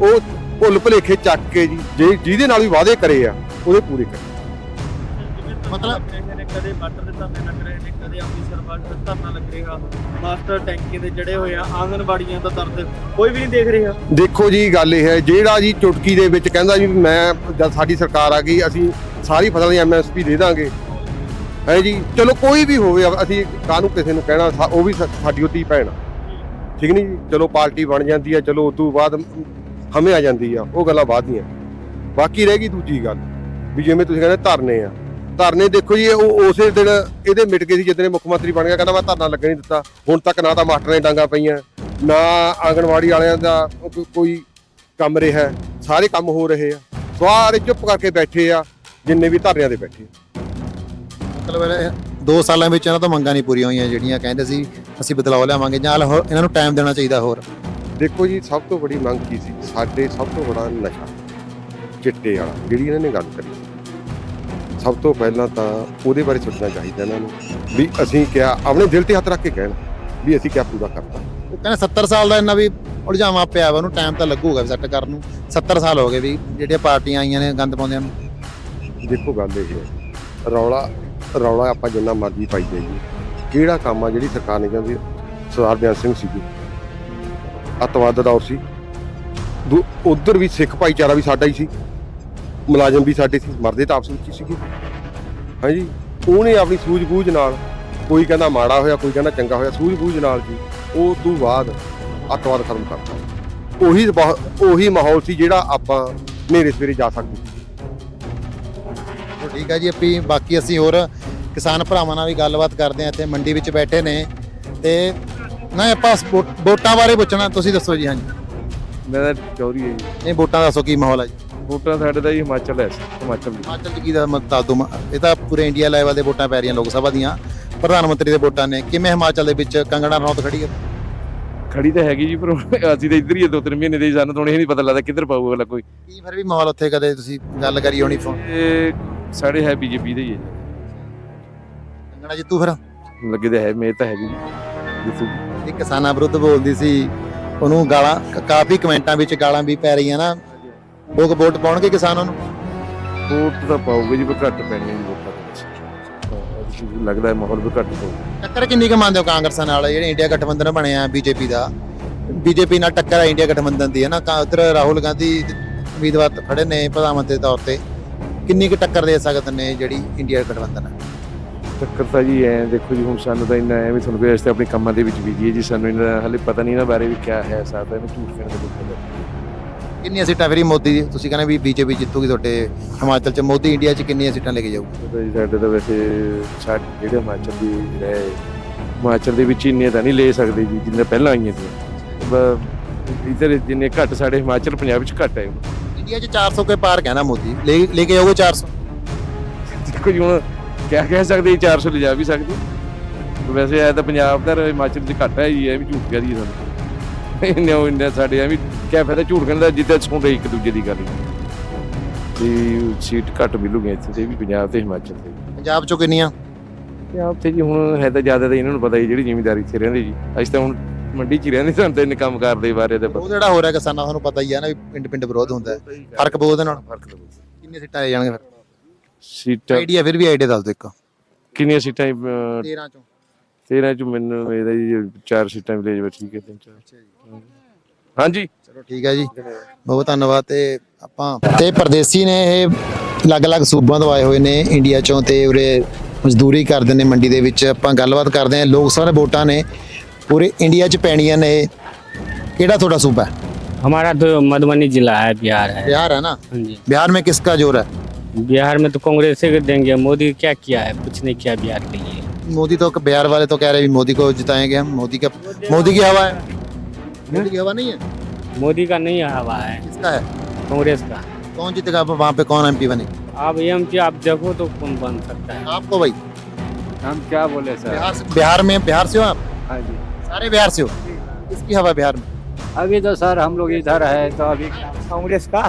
S1: ਉਹ ਭੁੱਲ ਭੁਲੇਖੇ ਚੱਕ ਕੇ ਜੀ ਜੇ ਜਿਹਦੇ ਨਾਲ ਵੀ ਵਾਅਦੇ ਕਰੇ ਆ ਉਹਦੇ ਪੂਰੇ ਕਰੇ।
S10: ਮਤਲਬ ਕਦੇ ਬਾਰਡਰ ਦੇ ਧਰਨੇ ਲੱਗ ਰਹੇ ਨੇ ਕਦੇ ਅੰਮ੍ਰਿਤਸਰ ਤੇ ਧਰਨਾ ਲੱਗ ਰਿਹਾ ਮਾਸਟਰ ਟੈਂਕੀ ਦੇ ਜੜੇ ਹੋਏ ਆ ਆਂਗਨਵਾੜੀਆਂ ਦਾ ਦਰਦ ਕੋਈ ਵੀ ਨਹੀਂ ਦੇਖ ਰਿਹਾ।
S1: ਦੇਖੋ ਜੀ ਗੱਲ ਇਹ ਹੈ ਜਿਹੜਾ ਜੀ ਚੁਟਕੀ ਦੇ ਵਿੱਚ ਕਹਿੰਦਾ ਜੀ ਮੈਂ ਜਦ ਸਾਡੀ ਸਰਕਾਰ ਆ ਗਈ ਅਸੀਂ ਸਾਰੀ ਫਸਲ ਦੀ ਐਮਐਸਪੀ ਦੇ ਦਾਂਗੇ। ਹੈ ਜੀ ਚਲੋ ਕੋਈ ਵੀ ਹੋਵੇ ਅਸੀਂ ਕਾਹਨੂੰ ਕਿਸੇ ਨੂੰ ਕਹਿਣਾ ਉਹ ਵੀ ਸਾਡੀ ਉਹ ਧੀ ਭੈਣ ਆ। ਠੀਕ ਨਹੀਂ ਜੀ? ਚਲੋ ਪਾਰਟੀ ਬਣ ਜਾਂਦੀ ਆ, ਚਲੋ ਉਸ ਤੋਂ ਬਾਅਦ ਹਮੇ ਆ ਜਾਂਦੀ ਆ, ਉਹ ਗੱਲਾਂ ਬਾਅਦ ਦੀਆਂ। ਬਾਕੀ ਰਹਿ ਗਈ ਦੂਜੀ ਗੱਲ, ਵੀ ਜਿਵੇਂ ਤੁਸੀਂ ਕਹਿੰਦੇ ਧਰਨੇ ਆ। ਧਰਨੇ ਦੇਖੋ ਜੀ, ਉਹ ਉਸੇ ਦਿਨ ਇਹਦੇ ਮਿਟ ਗਏ ਸੀ ਜਿੱਦਣ ਇਹ ਮੁੱਖ ਮੰਤਰੀ ਬਣ ਗਿਆ, ਕਹਿੰਦਾ ਮੈਂ ਧਰਨਾ ਲੱਗਣ ਨਹੀਂ ਦਿੱਤਾ। ਹੁਣ ਤੱਕ ਨਾ ਤਾਂ ਮਾਸਟਰਾਂ ਦੀਆਂ ਡਾਂਗਾ ਪਈਆਂ, ਨਾ ਆਂਗਣਵਾੜੀ ਵਾਲਿਆਂ ਦਾ ਕੋਈ ਕੰਮ ਰਿਹਾ। ਸਾਰੇ ਕੰਮ ਹੋ ਰਹੇ ਆ। ਸਾਰੇ ਚੁੱਪ ਕਰਕੇ ਬੈਠੇ ਆ, ਜਿੰਨੇ ਵੀ ਧਰਨਿਆਂ ਦੇ ਬੈਠੇ
S2: ਮਤਲਬ ਦੋ ਸਾਲਾਂ ਵਿੱਚ ਇਹਨਾਂ ਤੋਂ ਮੰਗਾਂ ਨਹੀਂ ਪੂਰੀਆਂ ਹੋਈਆਂ ਜਿਹੜੀਆਂ ਕਹਿੰਦੇ ਸੀ ਅਸੀਂ ਬਦਲਾਅ ਲਿਆਵਾਂਗੇ ਜਾਂ ਹੋਰ ਇਹਨਾਂ ਨੂੰ ਟਾਈਮ ਦੇਣਾ ਚਾਹੀਦਾ ਹੋਰ।
S1: ਦੇਖੋ ਜੀ ਸਭ ਤੋਂ ਵੱਡੀ ਮੰਗ ਕੀ ਸੀ? ਸਾਡੇ ਸਭ ਤੋਂ ਬੜਾ ਨਸ਼ਾ ਚਿੱਟੇ ਵਾਲਾ ਜਿਹੜੀ ਇਹਨਾਂ ਨੇ ਗੱਲ ਕਰੀ। ਸਭ ਤੋਂ ਪਹਿਲਾਂ ਤਾਂ ਉਹਦੇ ਬਾਰੇ ਸੋਚਣਾ ਚਾਹੀਦਾ ਇਹਨਾਂ ਨੂੰ ਵੀ ਅਸੀਂ ਕਿਹਾ ਆਪਣੇ ਦਿਲ ਤੇ ਹੱਥ ਰੱਖ ਕੇ ਕਹਿਣ ਵੀ ਅਸੀਂ ਕਿਆ ਪੂਰਾ ਕਰਤਾ।
S2: ਉਹ ਕਹਿੰਦੇ 70 ਸਾਲ ਦਾ ਇੰਨਾ ਵੀ ਉਲਝਾਵਾਂ ਪਿਆ ਵਾ ਉਹਨੂੰ ਟਾਈਮ ਤਾਂ ਲੱਗੂਗਾ ਵੀ ਸੈੱਟ ਕਰਨ ਨੂੰ। 70 ਸਾਲ ਹੋ ਗਏ ਵੀ ਜਿਹੜੀਆਂ ਪਾਰਟੀਆਂ ਆਈਆਂ ਨੇ ਗੰਦ ਪਾਉਂਦਿਆਂ ਨੂੰ।
S1: ਦੇਖੋ ਗੱਲ ਇਹ ਹੈ ਰੌਲਾ ਰੌਲਾ ਆਪਾਂ ਜਿੰਨਾ ਮਰਜ਼ੀ ਪਾਈ ਜਾਈਏ। ਕਿਹੜਾ ਕੰਮ ਆ ਜਿਹੜੀ ਸਰਕਾਰ ਨੇ ਕਹਿੰਦੀ ਸਰਦਾਰ ਬਿਆਨ ਸਿੰਘ ਸੀਗੀ। ਅੱਤਵਾਦ ਦਾ ਦੌਰ ਸੀ। ਉਧਰ ਵੀ ਸਿੱਖ ਭਾਈਚਾਰਾ ਵੀ ਸਾਡਾ ਹੀ ਸੀ। ਮੁਲਾਜ਼ਮ ਵੀ ਸਾਡੇ ਸੀ। ਮਰਦੇ ਤਾਂ ਆਪਸ ਵਿੱਚ ਹੀ ਸੀਗੇ। ਹਾਂਜੀ? ਉਹਨੇ ਆਪਣੀ ਸੂਝ-ਬੂਝ ਨਾਲ ਕੋਈ ਕਹਿੰਦਾ ਮਾੜਾ ਹੋਇਆ, ਕੋਈ ਕਹਿੰਦਾ ਚੰਗਾ ਹੋਇਆ, ਸੂਝ-ਬੂਝ ਨਾਲ ਜੀ, ਉਹ ਤੋਂ ਬਾਅਦ ਅੱਤਵਾਦ ਖਤਮ ਕਰਤਾ। ਉਹੀ ਬਹੁਤ- ਉਹੀ ਮਾਹੌਲ ਸੀ ਜਿਹੜਾ ਆਪਾਂ ਨੇਰੇ ਸਵੇਰੇ ਜਾ ਸਕਦੇ ਸੀ।
S2: ਠੀਕ ਹੈ ਜੀ, ਆਪੀ ਬਾਕੀ ਅਸੀਂ ਹੋਰ ਕਿਸਾਨ ਭਰਾਵਾਂ ਨਾਲ ਵੀ ਗੱਲਬਾਤ ਕਰਦੇ ਹਾਂ ਇੱਥੇ ਮੰਡੀ ਵਿੱਚ ਬੈਠੇ ਨੇ। ਤੇ ਨਾ ਆਪਾਂ ਵੋਟਾਂ ਬਾਰੇ ਪੁੱਛਣਾ ਤੁਸੀਂ ਦੱਸੋ ਜੀ ਹਾਂਜੀ।
S11: ਮੇਰਾ ਚੌਧਰੀ ਹੈ ਜੀ।
S2: ਇਹ ਵੋਟਾਂ ਦੱਸੋ ਕੀ ਮਾਹੌਲ ਹੈ ਜੀ।
S11: ਵੋਟਾਂ ਸਾਡੇ ਦਾ ਜੀ ਹਿਮਾਚਲ ਹੈ ਹਿਮਾਚਲ ਦੀ।
S2: ਹਿਮਾਚਲ ਚ ਕੀ ਦਾ ਦਿਓ ਇਹ ਤਾਂ ਪੂਰੇ ਇੰਡੀਆ ਲੈਵਲ ਦੇ ਵੋਟਾਂ ਪੈ ਰਹੀਆਂ ਲੋਕ ਸਭਾ ਦੀਆਂ। ਪ੍ਰਧਾਨ ਮੰਤਰੀ ਦੇ ਵੋਟਾਂ ਨੇ ਕਿਵੇਂ ਹਿਮਾਚਲ ਦੇ ਵਿੱਚ ਕੰਗਣਾ ਰਣੌਤ ਖੜੀ ਹੈ?
S11: ਖੜੀ ਤਾਂ ਹੈਗੀ ਜੀ ਪਰ ਅਸੀਂ ਤਾਂ ਇੱਧਰ ਹੀ ਆ ਦੋ ਤਿੰਨ ਮਹੀਨੇ ਦੇ ਸਾਨੂੰ ਤਾਂ ਇਹ ਨਹੀਂ ਪਤਾ ਲੱਗਦਾ ਕਿੱਧਰ ਪਾਊਗਾ ਅਗਲਾ ਕੋਈ।
S2: ਕੀ ਫਿਰ ਵੀ ਮਾਹੌਲ ਉੱਥੇ ਕਦੇ ਤੁਸੀਂ ਗੱਲ ਕਰੀ ਹੋਣੀ ਫੋਨ
S11: ਇਹ ਸਾਡੇ ਹੈ ਬੀਜੇਪੀ ਦੇ ਹੀ ਹੈ
S2: ਕੰਗਣਾ ਜਿੱਤੂ ਫਿਰ?
S11: ਲੱਗੇ ਤਾਂ ਹੈ ਮੇਰ ਤਾਂ ਹੈਗੀ। ਜੀ ਜਿੱਥੋਂ
S2: ਇਹ ਕਿਸਾਨਾਂ ਵਿਰੁੱਧ ਬੋਲਦੀ ਸੀ ਉਹਨੂੰ ਗਾਲਾਂ ਕ- ਕਾਫੀ ਕਮੈਂਟਾਂ ਵਿੱਚ ਗਾਲਾਂ ਵੀ ਪੈ ਰਹੀਆਂ ਨਾ। ਲੋਕ ਵੋਟ ਪਾਉਣਗੇ ਕਿਸਾਨਾਂ ਨੂੰ?
S11: ਵੋਟ ਤਾਂ ਪਾਊਗਾ ਜੀ ਪਰ ਘੱਟ ਪੈਣੀ ਹੈ ਜੀ ਵੋਟਾਂ ਦੇ ਵਿੱਚ। ਲੱਗਦਾ ਹੈ ਮਾਹੌਲ ਵੀ ਘੱਟ ਪਊਗਾ
S2: ਟੱਕਰ ਕਿੰਨੀ ਕੁ ਮੰਨਦੇ ਹੋ ਕਾਂਗਰਸ ਨਾਲ? ਜਿਹੜੇ ਇੰਡੀਆ ਗਠਬੰਧਨ ਬਣਿਆ ਬੀਜੇਪੀ ਦਾ। ਬੀਜੇਪੀ ਨਾਲ ਟੱਕਰ ਹੈ ਇੰਡੀਆ ਗਠਬੰਧਨ ਦੀ ਹੈ ਨਾ? ਉਧਰ ਰਾਹੁਲ ਗਾਂਧੀ ਉਮੀਦਵਾਰ ਖੜੇ ਨੇ ਪ੍ਰਧਾਨ ਮੰਤਰੀ ਦੇ ਤੌਰ ਤੇ। ਕਿੰਨੀ ਕੁ ਟੱਕਰ ਦੇ ਸਕਦੇ ਨੇ ਜਿਹੜੀ ਇੰਡੀਆ ਗਠਬੰਧਨ? ਹੈ
S11: ਚੱਕਰ ਤਾਂ ਜੀ ਐ ਦੇਖੋ ਜੀ ਹੁਣ ਸਾਨੂੰ ਤਾਂ ਇੰਨਾ ਐ ਵੀ ਤੁਹਾਨੂੰ ਵੀ ਅਸੀਂ ਤਾਂ ਆਪਣੇ ਕੰਮਾਂ ਦੇ ਵਿੱਚ ਬੀਜੀ ਜੀ ਸਾਨੂੰ ਇਹਨਾਂ ਹਲੇ ਪਤਾ ਨਹੀਂ ਇਹਨਾਂ ਬਾਰੇ ਵੀ ਕਿਆ ਹੈ ਸਾਡਾ ਇਹਨੂੰ ਝੂਠ ਕਹਿਣ ਦਾ ਨਹੀਂ।
S2: ਕਿੰਨੀਆਂ ਸੀਟਾਂ ਫਿਰ ਮੋਦੀ ਦੀ? ਤੁਸੀਂ ਕਹਿੰਦੇ ਵੀ ਬੀਜੇਪੀ ਜਿੱਤੂਗੀ ਤੁਹਾਡੇ ਹਿਮਾਚਲ ਚ ਮੋਦੀ ਇੰਡੀਆ ਚ ਕਿੰਨੀਆਂ ਸੀਟਾਂ ਲੈ ਕੇ ਜਾਊ
S11: ਪਤਾ ਜੀ ਸਾਡੇ ਤਾਂ ਵੈਸੇ ਸਾਡੇ ਜਿਹੜੇ ਹਿਮਾਚਲ ਦੀ ਰਹੇ ਹਿਮਾਚਲ ਦੇ ਵਿੱਚ ਇੰਨੇ ਤਾਂ ਨਹੀਂ ਲੈ ਸਕਦੇ ਜੀ ਜਿੰਨੇ ਪਹਿਲਾਂ ਆਈਆਂ ਸੀ। ਇੱਧਰ ਜਿੰਨੇ ਘੱਟ ਸਾਡੇ ਹਿਮਾਚਲ ਪੰਜਾਬ ਵਿੱਚ ਘੱਟ ਹੈ
S2: ਇੰਡੀਆ ਚ 400 ਕੇ ਪਾਰ ਕਹਿੰਦਾ ਮੋਦੀ ਲੈ ਕੇ ਜਾਊਗਾ 400
S11: ਦੇਖੋ ਜੀ ਹੁਣ ਕਿਆ ਕਹਿ ਸਕਦੇ ਜੀ 400 ਲਿਜਾ ਵੀ ਸਕਦੇ। ਵੈਸੇ ਐ ਤਾਂ ਪੰਜਾਬ ਦਾ ਹਿਮਾਚਲ ਚ ਘੱਟ ਹੈ ਜੀ ਇਹ ਵੀ ਝੂਠ ਕਹਿ ਸਾਨੂੰ। ਇੰਨੇ ਉਹ ਇੰਨੇ ਸਾਡੇ ਐ ਵੀ ਕਿਆ ਫਾਇਦਾ ਝੂਠ ਕਹਿਣ ਦਾ ਜਿੱਦਾਂ ਸੁਣਦੇ ਇੱਕ ਦੂਜੇ ਦੀ ਗੱਲ। ਤੇ ਸੀਟ ਘੱਟ ਮਿਲੂਗੀ ਇੱਥੇ ਤੇ ਵੀ ਪੰਜਾਬ ਤੇ ਹਿਮਾਚਲ ਤੇ।
S2: ਪੰਜਾਬ ਚੋਂ ਕਿੰਨੀਆਂ?
S11: ਪੰਜਾਬ ਤੇ ਜੀ ਹੁਣ ਹੈ ਤਾਂ ਜ਼ਿਆਦਾ ਤਾਂ ਇਹਨਾਂ ਨੂੰ ਪਤਾ ਹੀ ਜਿਹੜੀ ਜ਼ਿਮੀਂਦਾਰੀ ਇੱਥੇ ਰਹਿੰਦੇ ਜੀ। ਅਸੀਂ ਤਾਂ ਹੁਣ ਮੰਡੀ 'ਚ ਹੀ ਰਹਿੰਦੇ ਸਾਨੂੰ ਤਾਂ ਇੰਨੇ ਕੰਮ ਕਰਦੇ ਬਾਰੇ ਤਾਂ
S2: ਉਹ ਜਿਹੜਾ ਹੋ ਰਿਹਾ ਕਿਸਾਨਾਂ ਤੁਹਾਨੂੰ ਪਤਾ ਹੀ ਹੈ ਨਾ ਵੀ ਪਿੰਡ ਪਿੰਡ ਵਿਰੋਧ ਹੁੰਦਾ ਹੈ। ਫ਼ਰਕ ਬਹੁਤ ਉਹਦੇ ਨਾਲ।
S11: ਫ਼ਰਕ।
S2: ਕਿੰਨੀਆਂ ਸੀਟਾਂ ਆ ਜਾਣਗੇ ਫਿਰ?
S11: ਸੀਟਾਂ
S2: ਆਈਡੀਆ ਫਿਰ ਵੀ ਆਈਡੀਆ ਦੱਸ ਦਿਓ ਇੱਕ
S11: ਕਿੰਨੀਆਂ ਸੀਟਾਂ
S2: 13 ਚੋਂ
S11: 13 ਚ ਮੈਨੂੰ ਇਹਦਾ ਜੀ ਚਾਰ ਸੀਟਾਂ ਵੀ ਲੈ ਜਾਵੇ ਠੀਕ ਹੈ ਤਿੰਨ ਚਾਰ ਹਾਂਜੀ
S2: ਚਲੋ ਠੀਕ ਹੈ ਜੀ ਬਹੁਤ ਧੰਨਵਾਦ ਤੇ ਆਪਾਂ ਤੇ ਪਰਦੇਸੀ ਨੇ ਇਹ ਅਲੱਗ-ਅਲੱਗ ਸੂਬਾਂ ਤੋਂ ਆਏ ਹੋਏ ਨੇ ਇੰਡੀਆ ਚੋਂ ਤੇ ਉਰੇ ਮਜ਼ਦੂਰੀ ਕਰਦੇ ਨੇ ਮੰਡੀ ਦੇ ਵਿੱਚ ਆਪਾਂ ਗੱਲਬਾਤ ਕਰਦੇ ਹਾਂ ਲੋਕ ਸਭਾ ਵੋਟਾਂ ਨੇ ਪੂਰੇ ਇੰਡੀਆ 'ਚ ਪੈਣੀਆਂ ਨੇ ਕਿਹੜਾ ਤੁਹਾਡਾ ਸੂਬਾ ਹੈ
S5: हमारा तो मधुबनी जिला है बिहार है
S2: बिहार है ना
S5: हाँ जी
S2: बिहार में किसका जोर है
S5: बिहार में तो कांग्रेस से देंगे मोदी क्या किया है? कुछ नहीं किया बिहार के लिए।
S2: मोदी तो बिहार वाले तो कह रहे हैं मोदी को जिताएँगे हम। मोदी का मोदी की हवा है। मोदी की हवा नहीं है?
S5: मोदी का नहीं हवा है।
S2: किसका है?
S5: कांग्रेस का।
S2: कौन जीतेगा? वहाँ पे कौन एमपी बने
S5: अब एम पी आप देखो तो कौन बन सकता है।
S2: आपको भाई।
S5: हम क्या बोले सर?
S2: बिहार से बिहार में बिहार से हो आप?
S5: हाँ जी।
S2: सारे बिहार से हो। किसकी हवा बिहार में?
S5: अभी तो सर हम लोग इधर है तो अभी
S3: कांग्रेस का?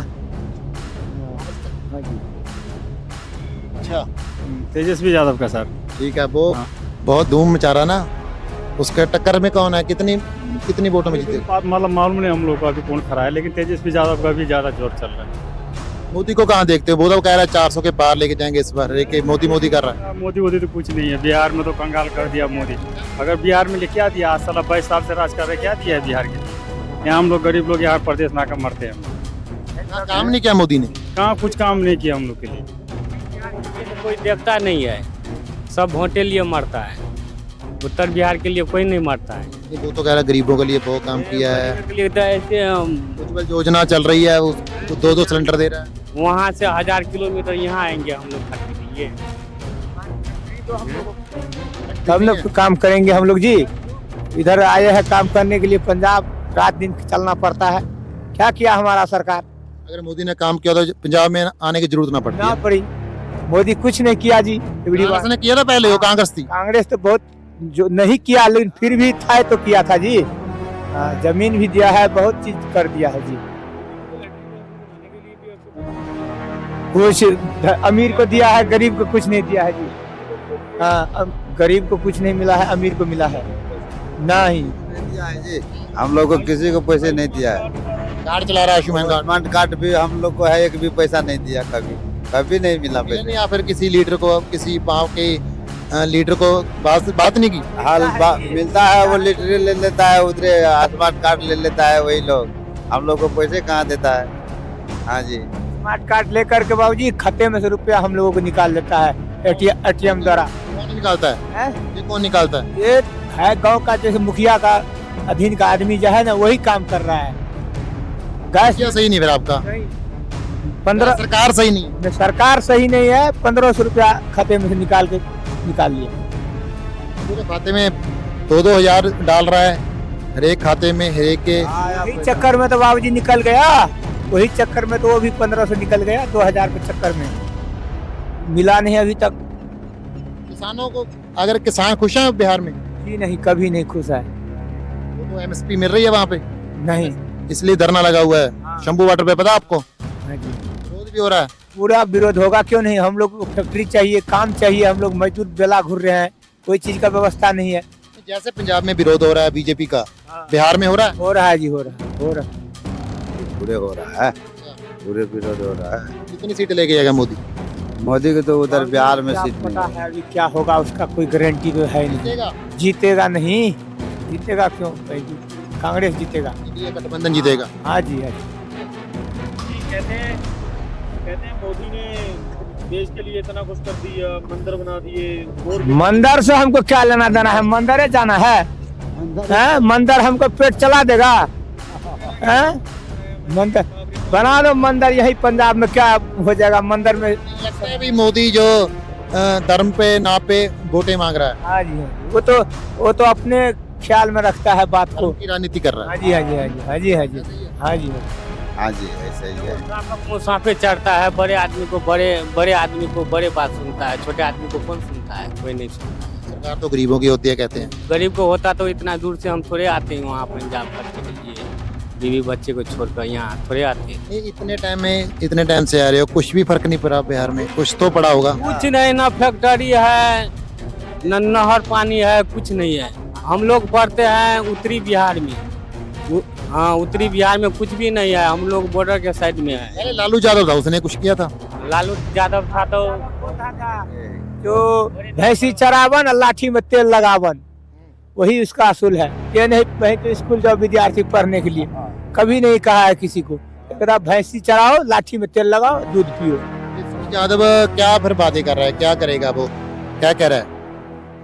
S2: अच्छा।
S4: तेजस्वी यादव का सर।
S2: ठीक है वो बहुत धूम मचा रहा ना। उसके टक्कर में कौन है? कितनी कितनी वोटों में जीते
S4: मतलब मालूम नहीं हम लोग का कौन खड़ा है लेकिन तेजस्वी यादव का भी ज़्यादा ज़ोर चल रहा है।
S2: मोदी को कहाँ देखते हो? वो तो कह रहा है चार सौ के पार लेके जाएँगे इस बार। लेके मोदी मोदी कर रहा है।
S4: मोदी मोदी तो कुछ नहीं है। बिहार में तो कंगाल कर दिया मोदी। अगर बिहार में क्या दिया आज साल बाईस साल से राज कर रहे क्या दिया है बिहार के? यहाँ हम लोग गरीब लोग यहाँ प्रदेश ना कर मरते हैं।
S2: काम नहीं किया मोदी ने?
S4: कहाँ कुछ काम नहीं किया हम लोग के लिए।
S5: कोई देखता नहीं है। सब वोटे लिए मरता है। उत्तर बिहार के लिए कोई नहीं मरता है।
S2: वो तो कह रहा है गरीबों के लिए बहुत काम किया है।
S5: के लिए तो ऐसे
S2: योजना चल रही है वो दो दो सिलेंडर दे रहा है।
S5: वहाँ से हज़ार किलोमीटर यहाँ आएँगे हम लोग खाने के लिए।
S3: हम लोग काम करेंगे हम लोग जी। इधर आए हैं काम करने के लिए पंजाब रात दिन चलना पड़ता है। क्या किया हमारा सरकार?
S2: अगर मोदी ने काम किया तो पंजाब में आने की ज़रूरत ना पड़ती
S3: ना पड़ी। मोदी कुछ नहीं किया जी
S2: कांग्रेस ने किया था पहले वो कांग्रेस थी।
S3: कांग्रेस तो बहुत जो नहीं किया लेकिन फिर भी था तो किया था जी। ज़मीन भी दिया है बहुत चीज़ कर दिया है जी। कुछ अमीर को दिया है गरीब को कुछ नहीं दिया है जी। हाँ गरीब को कुछ नहीं मिला है अमीर को मिला है। ना ही।
S9: हम लोग को किसी को पैसे नहीं दिया है।
S2: कार्ड चला रहा है आयुष्मान कार्ड
S9: भी हम लोग को है एक भी पैसा नहीं दिया कभी। कभी नहीं मिला
S2: ये नहीं या फिर किसी लीडर को किसी पाव के लीडर को बात बात नहीं की?
S9: हाल बा- मिलता है वो लिटरी ले लेता है उधरे स्मार्ट कार्ड ले लेता है वही लोग। हम लोग को पैसे कहाँ देता है? हाँ जी।
S3: स्मार्ट कार्ड लेकर के बाबूजी खाते में से रुपया हम लोगों को निकाल लेता है एटीएम एटीएम द्वारा।
S2: कौन निकालता है? ये कौन निकालता है?
S3: ये है गाँव का जैसे मुखिया का अधीन का आदमी जो है ना वही काम कर रहा है। गैस
S2: सही नहीं फिर आपका?
S3: पंद्रह
S2: सरकार सही नहीं है।
S3: सरकार सही नहीं है पंद्रह सौ रुपया खाते में से निकाल के निकाल लिया
S2: पूरे खाते में दो दो हज़ार डाल रहा है हर एक खाते में हर एक के
S3: वही चक्कर में तो बाबूजी निकल गया। वही चक्कर में तो वो भी पंद्रह सौ निकल गया दो हज़ार के चक्कर में। मिला नहीं अभी तक।
S2: किसानों को अगर किसान खुश हैं बिहार में?
S3: जी नहीं कभी नहीं खुश है।
S2: वो तो एमएसपी मिल रही है वहाँ पे।
S3: नहीं।
S2: इसलिए धरना लगा हुआ है। शंभू वाटर पे पता आपको?
S3: हाँ जी।
S2: विरोध भी हो रहा है।
S3: पूरा विरोध होगा क्यों नहीं? हम लोग को फैक्ट्री चाहिए काम चाहिए हम लोग मजदूर बेला घूर रहे हैं कोई चीज़ का व्यवस्था नहीं है।
S2: जैसे पंजाब में विरोध हो रहा है बीजेपी का बिहार में हो रहा है?
S3: हो रहा है जी हो रहा है हो रहा है।
S9: पूरे हो रहा है पूरे विरोध हो रहा है।
S2: कितनी सीट लेके जाएगा मोदी?
S9: मोदी को तो उधर बिहार में सीट
S3: पता है। अभी क्या होगा उसका कोई गारंटी तो है नहीं।
S2: जीतेगा?
S3: जीतेगा नहीं। जीतेगा क्यों? कांग्रेस जीतेगा।
S2: गठबंधन जीतेगा।
S3: हाँ जी हाँ जी
S10: कहते हैं कहते हैं मोदी ने देश के लिए इतना कुछ कर दिया मंदिर बना दिए
S3: मंदिर से हमको क्या लेना देना है? मंदिर जाना है। हैं? मंदिर हमको पेट चला देगा। हैं? मंदिर बना दो मंदिर यही पंजाब में क्या हो जाएगा? मंदिर में
S2: लगता है भी मोदी जो धर्म पे ना पे वोटे मांग रहा है।
S3: हाँ जी हाँ जी। वो तो वो तो अपने ख्याल में रखता है बात को।
S2: राजनीति कर रहा
S3: है।
S2: हाँ
S3: जी हाँ जी हाँ जी हाँ जी हाँ जी हाँ जी।
S12: हाँ जी ऐसा ही है।
S13: मुसाफे चढ़ता है बड़े आदमी को बड़े बड़े आदमी को बड़े बात सुनता है छोटे आदमी को कौन सुनता है? कोई नहीं सुनता।
S2: सरकार तो गरीबों की होती है कहते हैं।
S13: गरीब को होता तो इतना दूर से हम थोड़े आते हैं वहाँ पंजाब तक के लिए बीवी बच्चे को छोड़कर यहाँ थोड़े आते हैं।
S2: इतने टाइम में इतने टाइम से आ रहे हो कुछ भी फ़र्क नहीं पड़ा बिहार में कुछ तो पड़ा होगा।
S13: कुछ नहीं ना फैक्ट्री है न नहर पानी है कुछ नहीं है। हम लोग पढ़ते हैं उत्तरी बिहार में। हाँ उत्तरी बिहार में कुछ भी नहीं है हम लोग बॉर्डर के साइड में है।
S2: अरे लालू यादव था उसने कुछ किया था?
S13: लालू यादव था तो
S3: जो भैंसी चरावन और लाठी में तेल लगावन वही उसका असूल है। ये नहीं तो स्कूल जाओ विद्यार्थी पढ़ने के लिए। कभी नहीं कहा है किसी को कहता भैंसी चराओ लाठी में तेल लगाओ दूध पियो।
S2: यादव क्या फिर बातें कर रहा है? क्या करेगा वो? क्या कह रहा है?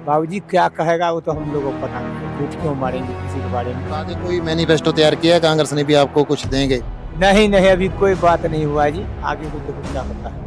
S3: बाबूजी क्या कहेगा वो तो हम लोगों को पता नहीं। झूठ क्यों मारेंगे किसी के बारे में
S2: आगे कोई मैनिफेस्टो तैयार किया है कांग्रेस ने भी आपको कुछ देंगे
S3: नहीं नहीं अभी कोई बात नहीं हुआ है जी आगे को देखो क्या होता है